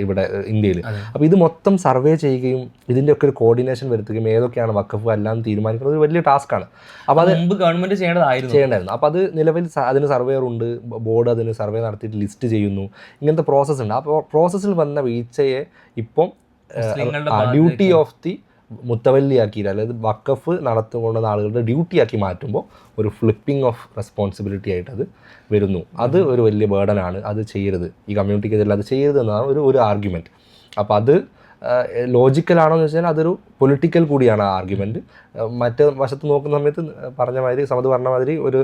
ഇവിടെ ഇന്ത്യയിൽ അപ്പോൾ ഇത് മൊത്തം സർവേ ചെയ്യുകയും ഇതിന്റെയൊക്കെ ഒരു കോർഡിനേഷൻ വരുത്തുകയും ഏതൊക്കെയാണ് വക്കഫ് അല്ലാന്ന് തീരുമാനിക്കുന്നത് ഒരു വലിയ ടാസ്ക്കാണ്. അപ്പോൾ അത് മുമ്പ് ഗവൺമെന്റ് ചെയ്യേണ്ടതായിരുന്നു. ചെയ്യേണ്ടായിരുന്നു. അപ്പോൾ അത് നിലവിൽ അതിന് സർവേയർ ഉണ്ട് ബോർഡ് അതിന് സർവേ നടത്തിയിട്ട് ലിസ്റ്റ് ചെയ്യുന്നു ഇങ്ങനത്തെ പ്രോസസ്സ് ഉണ്ട്. അപ്പോൾ പ്രോസസ്സിൽ വന്ന വീഴ്ചയെ ഇപ്പം ഡ്യൂട്ടി ഓഫ് ദി മുത്തവല്ലിയാക്കിയിട്ട് അതായത് വക്കഫ് നടത്തുകൊണ്ടുന്ന ആളുകളുടെ ഡ്യൂട്ടിയാക്കി മാറ്റുമ്പോൾ ഒരു ഫ്ലിപ്പിംഗ് ഓഫ് റെസ്പോൺസിബിലിറ്റി ആയിട്ട് അത് വരുന്നു. അത് ഒരു വലിയ ബേർഡനാണ് അത് ചെയ്യരുത്. ഈ കമ്മ്യൂണിറ്റിക്കെതിരെ അത് ചെയ്യരുത് എന്നാണ് ഒരു ഒരു ആർഗ്യുമെന്റ് അപ്പോൾ അത് ലോജിക്കലാണോ എന്ന് വെച്ചാൽ അതൊരു പൊളിറ്റിക്കൽ കൂടിയാണ് ആ ആർഗ്യുമെന്റ് മറ്റ് വശത്ത് നോക്കുന്ന സമയത്ത് പറഞ്ഞ മാതിരി സമത് പറഞ്ഞ മാതിരി ഒരു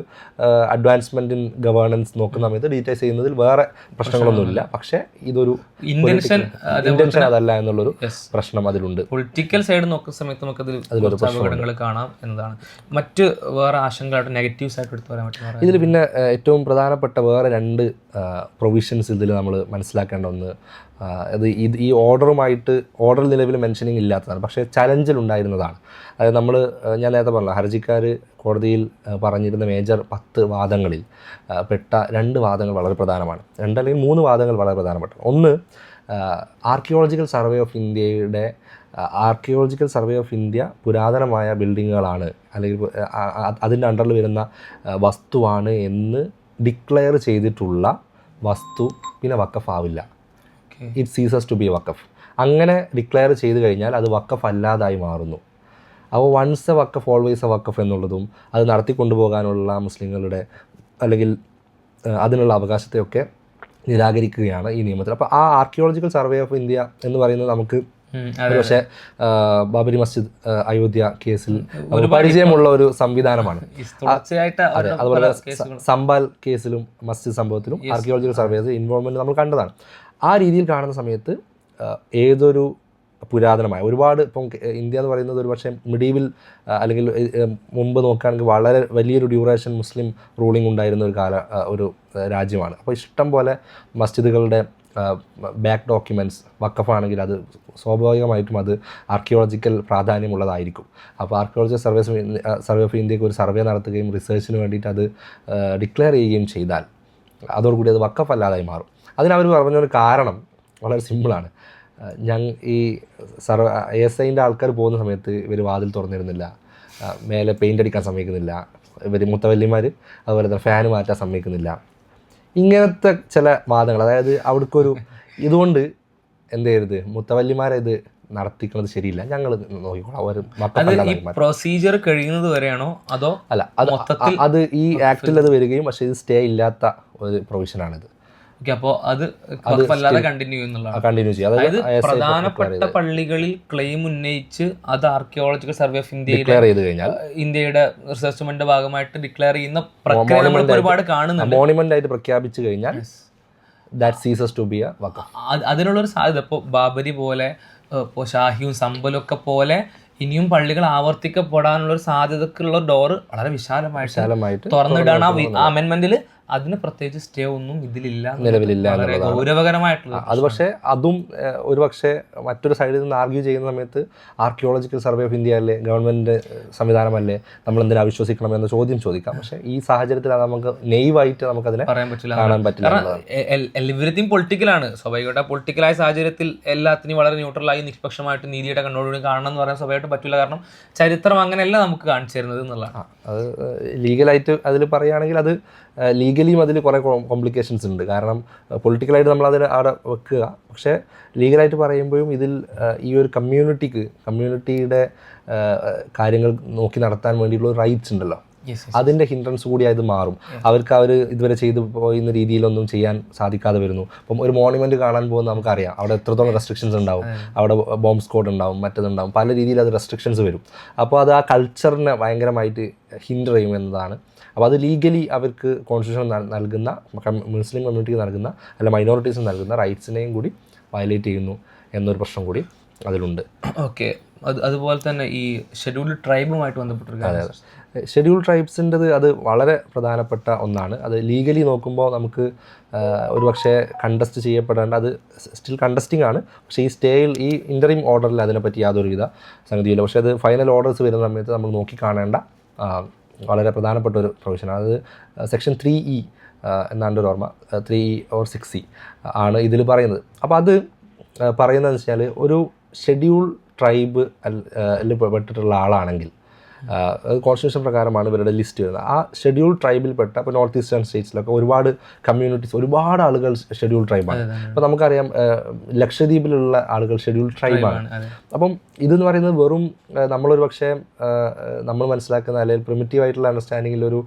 അഡ്വാൻസ്മെന്റ് ഇൻ ഗവേണൻസ് നോക്കുന്ന സമയത്ത് ഡീറ്റെയിൽസ് ചെയ്യുന്നതിൽ വേറെ പ്രശ്നങ്ങളൊന്നുമില്ല. പക്ഷേ ഇതൊരു ഇന്റൻഷൻ അതല്ല എന്നുള്ളൊരു പ്രശ്നം അതിലുണ്ട്. പൊളിറ്റിക്കൽ സൈഡ് നോക്കുന്ന സമയത്ത് നമുക്ക് കുറച്ച് അപകടങ്ങൾ കാണാം എന്നതാണ്. മറ്റ് വേറെ ആശങ്കകളായിട്ട് നെഗറ്റീവ്സ് ആയിട്ട് എടുത്തു പറയാൻ പറ്റും ഇതിൽ പിന്നെ ഏറ്റവും പ്രധാനപ്പെട്ട വേറെ രണ്ട് പ്രൊവിഷൻസ് ഇതിൽ നമ്മൾ മനസ്സിലാക്കേണ്ട ഒന്ന് അത് ഇത് ഈ ഓർഡറുമായിട്ട് ഓർഡർ നിലവിൽ മെൻഷനിങ് ഇല്ലാത്തതാണ്. പക്ഷേ ചലഞ്ചിൽ ഉണ്ടായിരുന്നതാണ്. അതായത് നമ്മൾ ഞാൻ നേരത്തെ പറഞ്ഞു ഹർജിക്കാർ കോടതിയിൽ പറഞ്ഞിരുന്ന മേജർ പത്ത് വാദങ്ങളിൽ പെട്ട രണ്ട് വാദങ്ങൾ വളരെ പ്രധാനമാണ്. രണ്ടല്ലെങ്കിൽ മൂന്ന് വാദങ്ങൾ വളരെ പ്രധാനപ്പെട്ട. ഒന്ന് ആർക്കിയോളജിക്കൽ സർവേ ഓഫ് ഇന്ത്യയുടെ ആർക്കിയോളജിക്കൽ സർവേ ഓഫ് ഇന്ത്യ പുരാതനമായ ബിൽഡിങ്ങുകളാണ് അല്ലെങ്കിൽ അതിന്റെ അണ്ടറിൽ വരുന്ന വസ്തുവാണ് എന്ന് ഡിക്ലെയർ ചെയ്തിട്ടുള്ള വസ്തു പിന്നെ വക്കഫാവില്ല. It ceases to be waqf അങ്ങനെ ഡിക്ലെയർ ചെയ്ത് കഴിഞ്ഞാൽ അത് വക്കഫ് അല്ലാതായി മാറുന്നു. അപ്പോൾ once a waqf always a waqf എന്നുള്ളതും അത് നടത്തിക്കൊണ്ടുപോകാനുള്ള മുസ്ലിങ്ങളുടെ അല്ലെങ്കിൽ അതിനുള്ള അവകാശത്തെയൊക്കെ നിരാകരിക്കുകയാണ് ഈ നിയമത്തിൽ. അപ്പോൾ ആ ആർക്കിയോളജിക്കൽ സർവേ ഓഫ് ഇന്ത്യ എന്ന് പറയുന്നത് നമുക്ക് പക്ഷെ ബാബരി മസ്ജിദ് അയോധ്യ കേസിൽ ഒരു പരിചയമുള്ള ഒരു സംവിധാനമാണ്. അതുപോലെ സമ്പാൽ കേസിലും മസ്ജിദ് സംഭവത്തിലും ആർക്കിയോളജിക്കൽ സർവേസ് ഇൻവോൾവ്മെന്റ് നമ്മൾ കണ്ടതാണ്. ആ രീതിയിൽ കാണുന്ന സമയത്ത് ഏതൊരു പുരാതനമായ ഒരുപാട് ഇപ്പം ഇന്ത്യ എന്ന് പറയുന്നത് ഒരു പക്ഷേ മിഡീവിൽ അല്ലെങ്കിൽ മുമ്പ് നോക്കുകയാണെങ്കിൽ വളരെ വലിയൊരു ഡ്യൂറേഷൻ മുസ്ലിം റൂളിംഗ് ഉണ്ടായിരുന്ന ഒരു കാല ഒരു രാജ്യമാണ്. അപ്പോൾ ഇഷ്ടം പോലെ മസ്ജിദുകളുടെ ബാക്ക് ഡോക്യുമെന്റ്സ് വക്കഫാണെങ്കിൽ അത് സ്വാഭാവികമായിട്ടും അത് ആർക്കിയോളജിക്കൽ പ്രാധാന്യമുള്ളതായിരിക്കും. അപ്പോൾ ആർക്കിയോളജി സർവേ സർവേ ഓഫ് ഇന്ത്യയ്ക്ക് ഒരു സർവേ നടത്തുകയും റിസർച്ചിന് വേണ്ടിയിട്ട് അത് ഡിക്ലെയർ ചെയ്യുകയും ചെയ്താൽ അതോടുകൂടി അത് വക്കഫ് അല്ലാതായി മാറും. അതിനവർ പറഞ്ഞൊരു കാരണം വളരെ സിമ്പിളാണ്. ഞങ്ങൾ ഈ സർവ എസ് ഐന്റെ ആൾക്കാർ പോകുന്ന സമയത്ത് ഇവർ വാതിൽ തുറന്നിരുന്നില്ല. മേലെ പെയിന്റ് അടിക്കാൻ സമ്മതിക്കുന്നില്ല. ഇവർ മുത്തവല്ലിമാർ അതുപോലെ തന്നെ ഫാൻ മാറ്റാൻ സമ്മതിക്കുന്നില്ല. ഇങ്ങനത്തെ ചില വാദങ്ങൾ അതായത് അവിടേക്കൊരു ഇതുകൊണ്ട് എന്ത് ചെയ്യരുത് മുത്തവല്ലിമാരെ ഇത് നടത്തിക്കുന്നത് ശരിയില്ല. ഞങ്ങൾ നോക്കിക്കോളാം പ്രൊസീജിയർ കഴിയുന്നത് വരെയാണോ? അതോ അല്ല അത് അത് ഈ ആക്ടിൽ അത് വരികയും പക്ഷേ ഇത് സ്റ്റേ ഇല്ലാത്ത ഒരു പ്രൊവിഷനാണിത് ഓക്കെ അപ്പോൾ അത് വല്ലാതെ കണ്ടിന്യൂ ചെയ്യുന്നുള്ളതാണ്. കണ്ടിന്യൂ അതായത് പ്രധാനപ്പെട്ട പള്ളികളിൽ ക്ലെയിം ഉന്നയിച്ച് അത് ആർക്കിയോളജിക്കൽ സർവേ ഓഫ് ഇന്ത്യയുടെ കഴിഞ്ഞാൽ ഇന്ത്യയുടെ റിസർച്ച്മെന്റ് ഭാഗമായിട്ട് ഡിക്ലെയർ ചെയ്യുന്ന പ്രക്രിയ നമ്മൾ ഒരുപാട് കാണുന്നുണ്ട്. മോണിമെന്റ് ആയിട്ട് പ്രഖ്യാപിച്ചു കഴിഞ്ഞാൽ that ceases to be a അതിനുള്ളൊരു സാധ്യത. ഇപ്പോൾ ബാബരി പോലെ ഇപ്പോൾ ഷാഹിയും സമ്പലും ഒക്കെ പോലെ ഇനിയും പള്ളികൾ ആവർത്തിക്കപ്പെടാനുള്ള ഒരു സാധ്യതക്കുള്ള ഡോറ് വളരെ വിശാലമായിട്ട് വിശാലമായിട്ട് തുറന്നിടാണ് ആ അമെന്മെന്റിൽ അതിന് പ്രത്യേകിച്ച് സ്റ്റേ ഒന്നും ഇതിലില്ല നിലവിലില്ല ഗൗരവകരമായിട്ടുള്ള അത് പക്ഷേ അതും ഒരു പക്ഷേ മറ്റൊരു സൈഡിൽ നിന്ന് ആർഗ്യൂ ചെയ്യുന്ന സമയത്ത് ആർക്കിയോളജിക്കൽ സർവേ ഓഫ് ഇന്ത്യ അല്ലേ ഗവൺമെന്റ് സംവിധാനമല്ലേ നമ്മൾ എന്തിനാ വിശ്വസിക്കണം എന്ന ചോദ്യം ചോദിക്കാം. പക്ഷേ ഈ സാഹചര്യത്തിൽ അത് നമുക്ക് നെയ്വായിട്ട് നമുക്കതിനെ പറയാൻ പറ്റില്ല കാണാൻ പറ്റില്ല. എവരിത്തിങ് പൊളിറ്റിക്കലാണ് സ്വാഭാവികമായിട്ട് പൊളിറ്റിക്കലായ സാഹചര്യത്തിൽ എല്ലാത്തിനും വളരെ ന്യൂട്രലായി നിഷ്പക്ഷമായിട്ട് നീതിയുടെ കണ്ണോടുകൂടി കാണണം എന്ന് പറയാൻ സ്വാഭാവികമായിട്ട് പറ്റില്ല കാരണം ചരിത്രം അങ്ങനെയല്ല നമുക്ക് കാണിച്ചു തരുന്നത് എന്നുള്ളതാണ്. അത് ലീഗലായിട്ട് അതിൽ പറയുകയാണെങ്കിൽ അത് ലീഗലിയും അതിൽ കുറേ കോംപ്ലിക്കേഷൻസ് ഉണ്ട്. കാരണം പൊളിറ്റിക്കലായിട്ട് നമ്മൾ അതിൽ അവിടെ വെക്കുക. പക്ഷേ ലീഗലായിട്ട് പറയുമ്പോഴും ഇതിൽ ഈ ഒരു കമ്മ്യൂണിറ്റിക്ക് കമ്മ്യൂണിറ്റിയുടെ കാര്യങ്ങൾ നോക്കി നടത്താൻ വേണ്ടിയിട്ടുള്ള റൈറ്റ്സ് ഉണ്ടല്ലോ. അതിന്റെ ഹിൻഡ്രൻസ് കൂടി അത് മാറും. അവർക്ക് അവർ ഇതുവരെ ചെയ്തു പോയിരുന്ന രീതിയിലൊന്നും ചെയ്യാൻ സാധിക്കാതെ വരുന്നു. അപ്പം ഒരു മോണുമെന്റ് കാണാൻ പോകുന്ന നമുക്കറിയാം. അവിടെ എത്രത്തോളം റെസ്ട്രിക്ഷൻസ് ഉണ്ടാവും. അവിടെ ബോംബ് സ്കോഡ് ഉണ്ടാവും മറ്റതുണ്ടാവും. പല രീതിയിൽ അത് റെസ്ട്രിക്ഷൻസ് വരും. അപ്പോൾ അത് ആ കൾച്ചറിനെ ഭയങ്കരമായിട്ട് ഹിൻഡർ ചെയ്യും എന്നതാണ്. അപ്പോൾ അത് ലീഗലി അവർക്ക് കോൺസ്റ്റിറ്റ്യൂഷൻ നൽകുന്ന മുസ്ലിം കമ്മ്യൂണിറ്റിക്ക് നൽകുന്ന അല്ല മൈനോറിറ്റീസിന് നൽകുന്ന റൈറ്റ്സിനെയും കൂടി വയലേറ്റ് ചെയ്യുന്നു എന്നൊരു പ്രശ്നം കൂടി അതിലുണ്ട്. ഓക്കെ അത് അതുപോലെ തന്നെ ഈ ഷെഡ്യൂൾഡ് ട്രൈബുമായിട്ട് ബന്ധപ്പെട്ടിരിക്കുന്നത് ഷെഡ്യൂൾ ട്രൈബ്സിന്റെത് അത് വളരെ പ്രധാനപ്പെട്ട ഒന്നാണ്. അത് ലീഗലി നോക്കുമ്പോൾ നമുക്ക് ഒരു പക്ഷേ കണ്ടസ്റ്റ് ചെയ്യപ്പെടേണ്ട അത് സ്റ്റിൽ കണ്ടസ്റ്റിംഗ് ആണ്. പക്ഷേ ഈ സ്റ്റേയിൽ ഈ ഇന്ററിം ഓർഡറിൽ അതിനെപ്പറ്റി യാതൊരുവിധ സംഗതിയില്ല പക്ഷേ അത് ഫൈനൽ ഓർഡേഴ്സ് വരുന്ന സമയത്ത് നമ്മൾ നോക്കി കാണേണ്ട വളരെ പ്രധാനപ്പെട്ട ഒരു പ്രൊവിഷനാണ് അത് സെക്ഷൻ ത്രീ ഇ എന്നാണ്ട് ഒരു ഓർമ്മ. Three E or six E ആണ് ഇതിൽ പറയുന്നത്. അപ്പോൾ അത് പറയുന്നതെന്ന് വെച്ചാൽ ഒരു ഷെഡ്യൂൾ ട്രൈബ് അല്ല പെട്ടിട്ടുള്ള ആളാണെങ്കിൽ കോൺസ്റ്റിറ്റ്യൂഷൻ പ്രകാരമാണ് ഇവരുടെ ലിസ്റ്റ് വരുന്നത്. ആ ഷെഡ്യൂൾ ട്രൈബിൽപ്പെട്ട ഇപ്പോൾ നോർത്ത് ഈസ്റ്റേൺ സ്റ്റേറ്റ്സിലൊക്കെ ഒരുപാട് കമ്മ്യൂണിറ്റീസ് ഒരുപാട് ആളുകൾ ഷെഡ്യൂൾ ട്രൈബാണ്. അപ്പോൾ നമുക്കറിയാം ലക്ഷദ്വീപിലുള്ള ആളുകൾ ഷെഡ്യൂൾ ട്രൈബാണ്. അപ്പം ഇതെന്ന് പറയുന്നത് വെറും നമ്മളൊരു പക്ഷേ നമ്മൾ മനസ്സിലാക്കുന്ന അല്ലെങ്കിൽ പ്രിമിറ്റീവ് ആയിട്ടുള്ള അണ്ടർസ്റ്റാൻഡിങ്ങിൽ ഒരു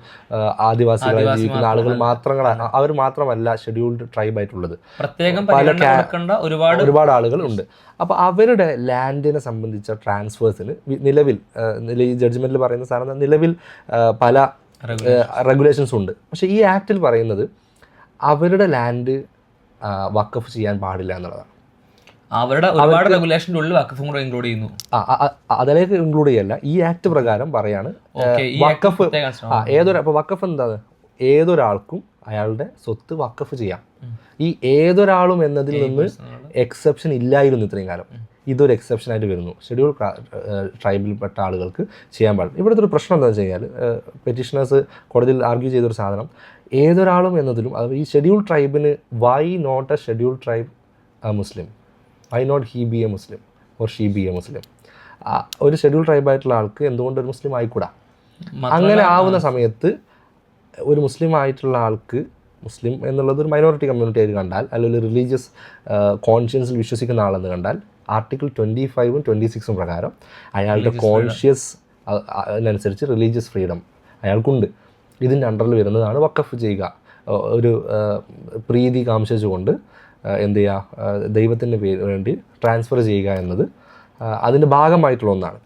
ആദിവാസികളായി ജീവിക്കുന്ന ആളുകൾ മാത്രങ്ങളാണ് അവർ മാത്രമല്ല ഷെഡ്യൂൾഡ് ട്രൈബ് ആയിട്ടുള്ളത് പ്രത്യേകം പല ഒരുപാട് ഒരുപാട് ആളുകൾ ഉണ്ട് അപ്പോൾ അവരുടെ ലാൻഡിനെ സംബന്ധിച്ച ട്രാൻസ്ഫേഴ്സിന് നിലവിൽ ഈ നില- ഈ പറയുന്ന സാധനം നിലവിൽ പല റെഗുലേഷൻസ് ഉണ്ട്. പക്ഷേ ഈ ആക്റ്റിൽ പറയുന്നത് അവരുടെ ലാൻഡ് വക്കഫ് ചെയ്യാൻ പാടില്ല എന്നുള്ളതാണ്. അവരുടെ ഒരുപാട് റെഗുലേഷന്റെ ഉള്ളിൽ വക്കഫും കൂടെ ഇൻക്ലൂഡ് ചെയ്യുന്നു. അതിലേക്ക് ഇൻക്ലൂഡ് ചെയ്യല്ല. ഈ ആക്ട് പ്രകാരം പറയാണ് വക്കഫ് ഏതൊരു അപ്പോൾ വക്കഫ് എന്താണ് ഏതൊരാൾക്കും അയാളുടെ സ്വത്ത് വക്കഫ് ചെയ്യാം. ഈ ഏതൊരാളും എന്നതിൽ നിന്ന് എക്സെപ്ഷൻ ഇല്ലായിരുന്നു ഇത്രയും കാലം. ഇതൊരു എക്സെപ്ഷൻ ആയിട്ട് വരുന്നു. ഷെഡ്യൂൾ ട്രൈബിൽപ്പെട്ട ആളുകൾക്ക് ചെയ്യാൻ പാടില്ല. ഇവിടുത്തെ ഒരു പ്രശ്നം എന്താണെന്ന് വെച്ച് കഴിഞ്ഞാൽ പെറ്റീഷണേഴ്സ് കോടതിയിൽ ആർഗ്യൂ ചെയ്തൊരു സാധനം ഏതൊരാളും എന്നതിലും അത് ഈ schedule ട്രൈബിന് why not a schedule tribe Muslim why not he be a Muslim or she be a Muslim ഒരു ഷെഡ്യൂൾ ട്രൈബായിട്ടുള്ള ആൾക്ക് എന്തുകൊണ്ട് ഒരു മുസ്ലിം ആയിക്കൂടാ? അങ്ങനെ ആവുന്ന സമയത്ത് ഒരു മുസ്ലിം ആയിട്ടുള്ള ആൾക്ക് മുസ്ലിം എന്നുള്ളത് ഒരു മൈനോറിറ്റി കമ്മ്യൂണിറ്റി ആയിട്ട് കണ്ടാൽ അല്ലെങ്കിൽ ഒരു റിലീജിയസ് കോൺഷ്യൻസിൽ വിശ്വസിക്കുന്ന ആളെന്ന് കണ്ടാൽ ആർട്ടിക്കിൾ ട്വന്റി ഫൈവും ട്വന്റി സിക്സും പ്രകാരം അയാളുടെ കോൺഷ്യസ് അതിനനുസരിച്ച് റിലീജിയസ് ഫ്രീഡം അയാൾക്കുണ്ട്. ഇതിന്റെ അണ്ടറിൽ വരുന്നതാണ് വക്കഫ് ചെയ്യുക. ഒരു പ്രീതി കാംക്ഷിച്ചുകൊണ്ട് ഏഹ് എന്ത് ചെയ്യുക? ദൈവത്തിന് പേര് വേണ്ടി ട്രാൻസ്ഫർ ചെയ്യുക എന്നത് അതിന്റെ ഭാഗമായിട്ടുള്ള ഒന്നാണ്.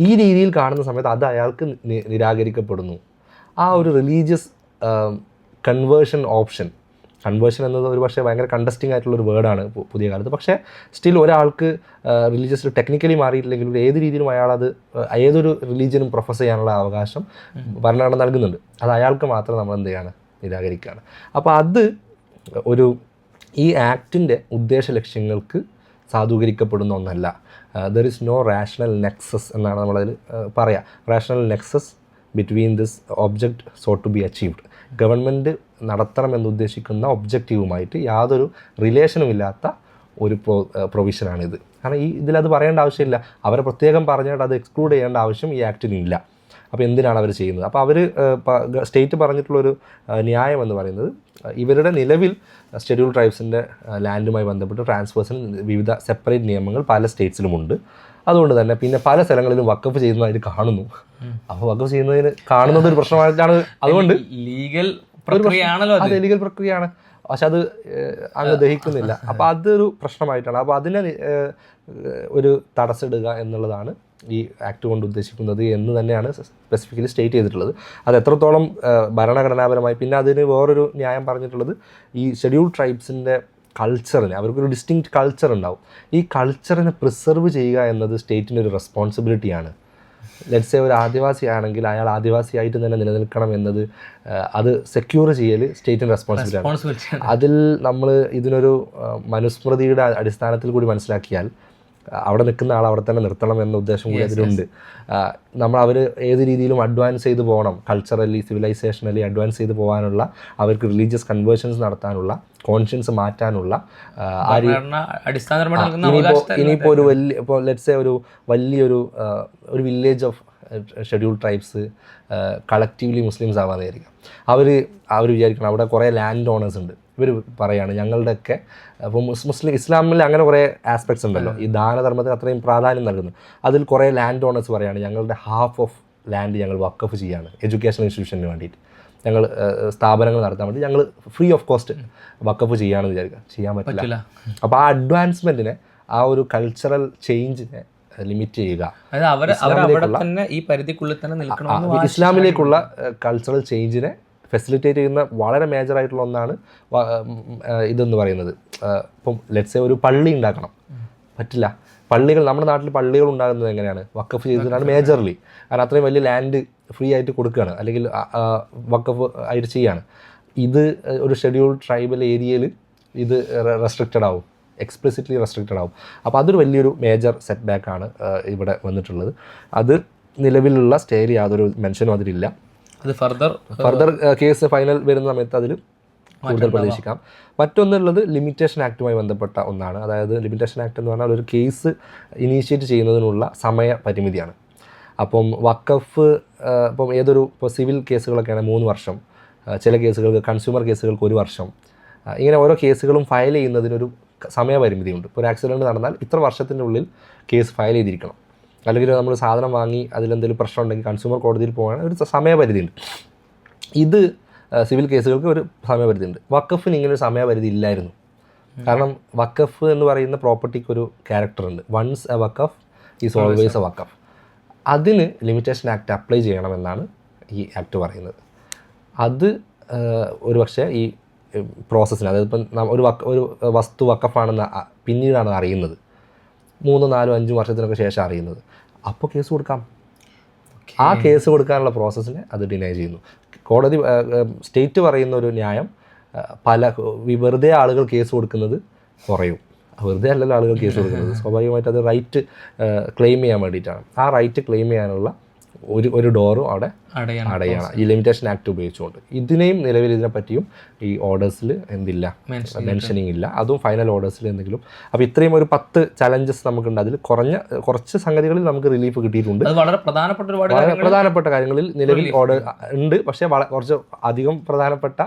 ഈ രീതിയിൽ കാണുന്ന സമയത്ത് അത് അയാൾക്ക് നിരാകരിക്കപ്പെടുന്നു. ആ ഒരു റിലീജിയസ് കൺവേർഷൻ ഓപ്ഷൻ കൺവേർഷൻ എന്നത് ഒരു പക്ഷേ ഭയങ്കര കണ്ടസ്റ്റിംഗ് ആയിട്ടുള്ള ഒരു വേർഡാണ് പുതിയ കാലത്ത്. പക്ഷേ സ്റ്റിൽ ഒരാൾക്ക് റിലീജിയസ് ടെക്നിക്കലി മാറിയിട്ടില്ലെങ്കിലും ഏത് രീതിയിലും അയാളത് ഏതൊരു റിലീജിയനും പ്രൊഫസ് ചെയ്യാനുള്ള അവകാശം ഭരണഘടന നൽകുന്നുണ്ട്. അത് അയാൾക്ക് മാത്രം നമ്മൾ എന്ത് ചെയ്യാണ്? നിരാകരിക്കുകയാണ്. അപ്പോൾ അത് ഒരു ഈ ആക്ടിന്റെ ഉദ്ദേശ ലക്ഷ്യങ്ങൾക്ക് സാധൂകരിക്കപ്പെടുന്ന ഒന്നല്ല. There is no rational nexus എന്നാണ് നമ്മളതിൽ പറയാം. Rational nexus between this object so to be achieved government നടത്തണമെന്ന് ഉദ്ദേശിക്കുന്ന ഒബ്ജക്റ്റീവുമായിട്ട് യാതൊരു റിലേഷനും ഇല്ലാത്ത ഒരു പ്രൊ പ്രൊവിഷനാണിത് കാരണം ഈ ഇതിലത് പറയേണ്ട ആവശ്യമില്ല. അവരെ പ്രത്യേകം പറഞ്ഞിട്ട് അത് എക്സ്ക്ലൂഡ് ചെയ്യേണ്ട ആവശ്യം ഈ ആക്ടിനില്ല അപ്പോൾ എന്തിനാണ് അവർ ചെയ്യുന്നത്? അപ്പോൾ അവർ സ്റ്റേറ്റ് പറഞ്ഞിട്ടുള്ളൊരു ന്യായം എന്ന് പറയുന്നത് ഇവരുടെ നിലവിൽ ഷെഡ്യൂൾ ട്രൈബ്സിന്റെ ലാൻഡുമായി ബന്ധപ്പെട്ട് ട്രാൻസ്ഫേഴ്സിന് വിവിധ സെപ്പറേറ്റ് നിയമങ്ങൾ പല സ്റ്റേറ്റ്സിലുമുണ്ട് അതുകൊണ്ട് തന്നെ പിന്നെ പല സ്ഥലങ്ങളിലും വക്കഫ് ചെയ്യുന്നതായിട്ട് കാണുന്നു. അപ്പോൾ വക്കഫ് ചെയ്യുന്നതിന് കാണുന്നത് ഒരു പ്രശ്നമായിട്ടാണ്. അതുകൊണ്ട് ലീഗൽ പ്രക്രിയയാണല്ലോ അത്. ലീഗൽ പ്രക്രിയയാണ്. പക്ഷെ അത് അങ്ങ് ദഹിക്കുന്നില്ല. അപ്പോൾ അതൊരു പ്രശ്നമായിട്ടാണ്. അപ്പോൾ അതിനെ ഒരു തടസ്സിടുക എന്നുള്ളതാണ് ഈ ആക്ട് കൊണ്ട് ഉദ്ദേശിക്കുന്നത് എന്ന് തന്നെയാണ് സ്പെസിഫിക്കലി സ്റ്റേറ്റ് ചെയ്തിട്ടുള്ളത്. അത് എത്രത്തോളം ഭരണഘടനാപരമായി പിന്നെ അതിന് വേറൊരു ന്യായം പറഞ്ഞിട്ടുള്ളത് ഈ ഷെഡ്യൂൾ ട്രൈബ്സിന്റെ കൾച്ചറിനെ അവർക്കൊരു ഡിസ്റ്റിങ് കൾച്ചർ ഉണ്ടാവും. ഈ കൾച്ചറിനെ പ്രിസർവ് ചെയ്യുക എന്നത് സ്റ്റേറ്റിന്റെ ഒരു റെസ്പോൺസിബിലിറ്റിയാണ് ലെറ്റ്സ് ഒരു ആദിവാസി ആണെങ്കിൽ അയാൾ ആദിവാസി ആയിട്ട് തന്നെ നിലനിൽക്കണം എന്നത് അത് സെക്യൂർ ചെയ്യൽ സ്റ്റേറ്റിന്റെ റെസ്പോൺസിബിലിറ്റി ആണ്. അതിൽ നമ്മൾ ഇതിനൊരു മനുസ്മൃതിയുടെ അടിസ്ഥാനത്തിൽ കൂടി മനസ്സിലാക്കിയാൽ അവിടെ നിൽക്കുന്ന ആൾ അവിടെ തന്നെ നിർത്തണം എന്ന ഉദ്ദേശം കൂടി അതിലുണ്ട്. നമ്മൾ അവർ ഏത് രീതിയിലും അഡ്വാൻസ് ചെയ്ത് പോകണം. കൾച്ചറലി സിവിലൈസേഷനലി അഡ്വാൻസ് ചെയ്ത് പോകാനുള്ള അവർക്ക് റിലീജിയസ് കൺവേർഷൻസ് നടത്താനുള്ള കോൺഷ്യൻസ് മാറ്റാനുള്ള ഇനിയിപ്പോൾ ഒരു വലിയ ഇപ്പോൾ ലെറ്റ്സ് ഒരു വലിയൊരു ഒരു village of schedule tribes collectively Muslims ആവാന്നായിരിക്കാം അവർ അവർ വിചാരിക്കണം. അവിടെ കുറേ ലാൻഡ് ഓണേഴ്സ് ഉണ്ട്. ഇവർ പറയാണ് ഞങ്ങളുടെയൊക്കെ അപ്പോൾ മുസ്ലിം ഇസ്ലാമിൽ അങ്ങനെ കുറേ ആസ്പെക്ട്സ് ഉണ്ടല്ലോ. ഈ ദാനധർമ്മത്തിന് അത്രയും പ്രാധാന്യം നൽകുന്നു. അതിൽ കുറേ ലാൻഡ് ഓണേഴ്സ് പറയാണ് ഞങ്ങളുടെ ഹാഫ് ഓഫ് ലാൻഡ് ഞങ്ങൾ വക്കഫ് ചെയ്യാണ് എഡ്യൂക്കേഷൻ ഇൻസ്റ്റിറ്റ്യൂഷന് വേണ്ടിയിട്ട്. ഞങ്ങൾ സ്ഥാപനങ്ങൾ നടത്താൻ വേണ്ടി ഞങ്ങൾ ഫ്രീ ഓഫ് കോസ്റ്റ് വക്കഫ് ചെയ്യാമെന്ന് വിചാരിക്കുക. ചെയ്യാൻ പറ്റില്ല. അപ്പോൾ ആ അഡ്വാൻസ്മെന്റിനെ ആ ഒരു കൾച്ചറൽ ചേഞ്ചിനെ ലിമിറ്റ് ചെയ്യുക. അതായത് അവർ അവർ അവിടെ തന്നെ ഈ പരിധിക്കുള്ളിൽ തന്നെ നിൽക്കണമെന്ന് ഇസ്ലാമിലേക്കുള്ള കൾച്ചറൽ ചേഞ്ചിനെ ഫെസിലിറ്റേറ്റ് ചെയ്യുന്ന വളരെ മേജറായിട്ടുള്ള ഒന്നാണ് ഇതെന്ന് പറയുന്നത്. ഇപ്പം ലെറ്റ്സെ ഒരു പള്ളി ഉണ്ടാക്കണം. പറ്റില്ല. പള്ളികൾ നമ്മുടെ നാട്ടിൽ പള്ളികൾ ഉണ്ടാകുന്നത് എങ്ങനെയാണ്? വക്കഫ് ചെയ്തിട്ടാണ് മേജർലി കാരണം അത്രയും വലിയ ലാൻഡ് ഫ്രീ ആയിട്ട് കൊടുക്കുകയാണ്. അല്ലെങ്കിൽ വക്കഫ് ആയിട്ട് ചെയ്യാണ്. ഇത് ഒരു ഷെഡ്യൂൾ ട്രൈബൽ ഏരിയയിൽ ഇത് റെസ്ട്രിക്റ്റഡ് ആവും. എക്സ്പ്ലിസിറ്റ്ലി റെസ്ട്രിക്റ്റഡ് ആവും. അപ്പോൾ അതൊരു വലിയൊരു മേജർ സെറ്റ് ബാക്കാണ് ഇവിടെ വന്നിട്ടുള്ളത്. അത് നിലവിലുള്ള സ്റ്റേയിൽ യാതൊരു മെൻഷനും അതിലില്ല. അത് ഫർദർ ഫർദർ കേസ് ഫൈനൽ വരുന്ന സമയത്ത് അതിൽ കൂടുതൽ പ്രതീക്ഷിക്കാം. മറ്റൊന്നുള്ളത് ലിമിറ്റേഷൻ ആക്റ്റുമായി ബന്ധപ്പെട്ട ഒന്നാണ്. അതായത് ലിമിറ്റേഷൻ ആക്ട് എന്ന് പറഞ്ഞാൽ ഒരു കേസ് ഇനീഷ്യേറ്റ് ചെയ്യുന്നതിനുള്ള സമയ പരിമിതിയാണ്. അപ്പം വക്കഫ് ആ, ഇപ്പം ഏതൊരു ഇപ്പോൾ സിവിൽ കേസുകളൊക്കെയാണ് മൂന്ന് വർഷം. ചില കേസുകൾക്ക് കൺസ്യൂമർ കേസുകൾക്ക് ഒരു വർഷം. ഇങ്ങനെ ഓരോ കേസുകളും ഫയൽ ചെയ്യുന്നതിനൊരു സമയപരിമിതിയുണ്ട് ഇപ്പോൾ ഒരു ആക്സിഡന്റ് നടന്നാൽ ഇത്ര വർഷത്തിന്റെ ഉള്ളിൽ കേസ് ഫയൽ ചെയ്തിരിക്കണം. അല്ലെങ്കിൽ നമ്മൾ സാധനം വാങ്ങി അതിലെന്തെങ്കിലും പ്രശ്നം ഉണ്ടെങ്കിൽ കൺസ്യൂമർ കോടതിയിൽ പോകാൻ ഒരു സമയപരിധിയുണ്ട്. ഇത് സിവിൽ കേസുകൾക്ക് ഒരു സമയപരിധി ഉണ്ട് വക്കഫിന് ഇങ്ങനെ ഒരു സമയപരിധി ഇല്ലായിരുന്നു. കാരണം വക്കഫ് എന്ന് പറയുന്ന പ്രോപ്പർട്ടിക്ക് ഒരു ക്യാരക്ടർ ഉണ്ട്. Once a waqf is always a waqf അതിന് ലിമിറ്റേഷൻ ആക്ട് അപ്ലൈ ചെയ്യണമെന്നാണ് ഈ ആക്ട് പറയുന്നത്. അത് ഒരു പക്ഷേ ഈ പ്രോസസ്സിന് അതായത് ഇപ്പം ഒരു വക്ക ഒരു വസ്തു വക്കഫാണെന്ന് പിന്നീടാണ് അറിയുന്നത്. മൂന്നോ നാലും അഞ്ചും വർഷത്തിനൊക്കെ ശേഷം അറിയുന്നത്. അപ്പോൾ കേസ് കൊടുക്കാം. ആ കേസ് കൊടുക്കാനുള്ള പ്രോസസ്സിനെ അത് ഡിനൈ ചെയ്യുന്നു. കോടതി സ്റ്റേറ്റ് പറയുന്ന ഒരു ന്യായം പല വെറുതെ ആളുകൾ കേസ് കൊടുക്കുന്നത് കുറയും. വെറുതെ അല്ലല്ലോ ആളുകൾ കേസ് കൊടുക്കുന്നത്. സ്വാഭാവികമായിട്ട് അത് റൈറ്റ് ക്ലെയിം ചെയ്യാൻ വേണ്ടിയിട്ടാണ്. ആ റൈറ്റ് ക്ലെയിം ചെയ്യാനുള്ള ഒരു ഒരു ഡോറും അവിടെ അടയാണ്. ഈ ലിമിറ്റേഷൻ ആക്ട് ഉപയോഗിച്ചുകൊണ്ട്. ഇതിനെയും നിലവിൽ ഇതിനെ പറ്റിയും ഈ ഓർഡേഴ്സിൽ എന്തില്ല മെൻഷനിങ് ഇല്ല. അതും ഫൈനൽ ഓർഡേഴ്സിൽ എന്തെങ്കിലും. അപ്പോൾ ഇത്രയും ഒരു പത്ത് ചലഞ്ചസ് നമുക്കുണ്ട് അതിൽ കുറഞ്ഞ കുറച്ച് സംഗതികളിൽ നമുക്ക് റിലീഫ് കിട്ടിയിട്ടുണ്ട്. വളരെ പ്രധാനപ്പെട്ട വളരെ പ്രധാനപ്പെട്ട കാര്യങ്ങളിൽ നിലവിൽ ഓർഡർ ഉണ്ട്. പക്ഷേ കുറച്ച് അധികം പ്രധാനപ്പെട്ട.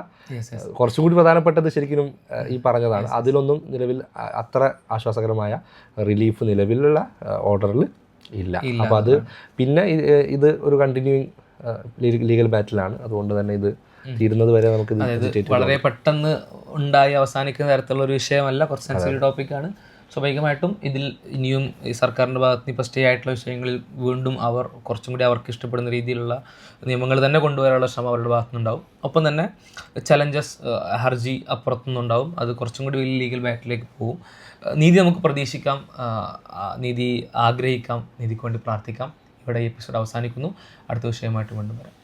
കുറച്ചും കൂടി പ്രധാനപ്പെട്ടത് ശരിക്കും ഈ പറഞ്ഞതാണ്. അതിലൊന്നും നിലവിൽ അത്ര ആശ്വാസകരമായ റിലീഫ് നിലവിലുള്ള ഓർഡറിൽ ഇല്ല. അപ്പോൾ അത് പിന്നെ ഇത് ഒരു കണ്ടിന്യൂയിങ് ലീഗൽ ബാറ്റിലാണ്. അതുകൊണ്ട് തന്നെ ഇത് തീരുന്നത് വരെ നമുക്ക് വളരെ പെട്ടെന്ന് ഉണ്ടായി അവസാനിക്കുന്ന തരത്തിലുള്ള ഒരു വിഷയമല്ല. കുറച്ച് സെൻസിറ്റീവ് ടോപ്പിക്കാണ് സ്വാഭാവികമായിട്ടും ഇതിൽ ഇനിയും ഈ സർക്കാരിന്റെ ഭാഗത്ത് ഇപ്പോൾ സ്റ്റേ ആയിട്ടുള്ള വിഷയങ്ങളിൽ വീണ്ടും അവർ കുറച്ചും കൂടി അവർക്ക് ഇഷ്ടപ്പെടുന്ന രീതിയിലുള്ള നിയമങ്ങൾ തന്നെ കൊണ്ടുവരാനുള്ള ശ്രമം അവരുടെ ഭാഗത്തു നിന്നുണ്ടാവും. ഒപ്പം തന്നെ ചലഞ്ചസ് ഹർജി അപ്പുറത്തുനിന്നുണ്ടാവും. അത് കുറച്ചും കൂടി വലിയ ലീഗൽ ബാറ്റിലേക്ക് പോകും. നീതി നമുക്ക് പ്രതീക്ഷിക്കാം. നീതി ആഗ്രഹിക്കാം. നീതിക്ക് വേണ്ടി പ്രാർത്ഥിക്കാം. ഇവിടെ ഈ എപ്പിസോഡ് അവസാനിക്കുന്നു. അടുത്ത വിഷയമായിട്ട് വീണ്ടും വരാം.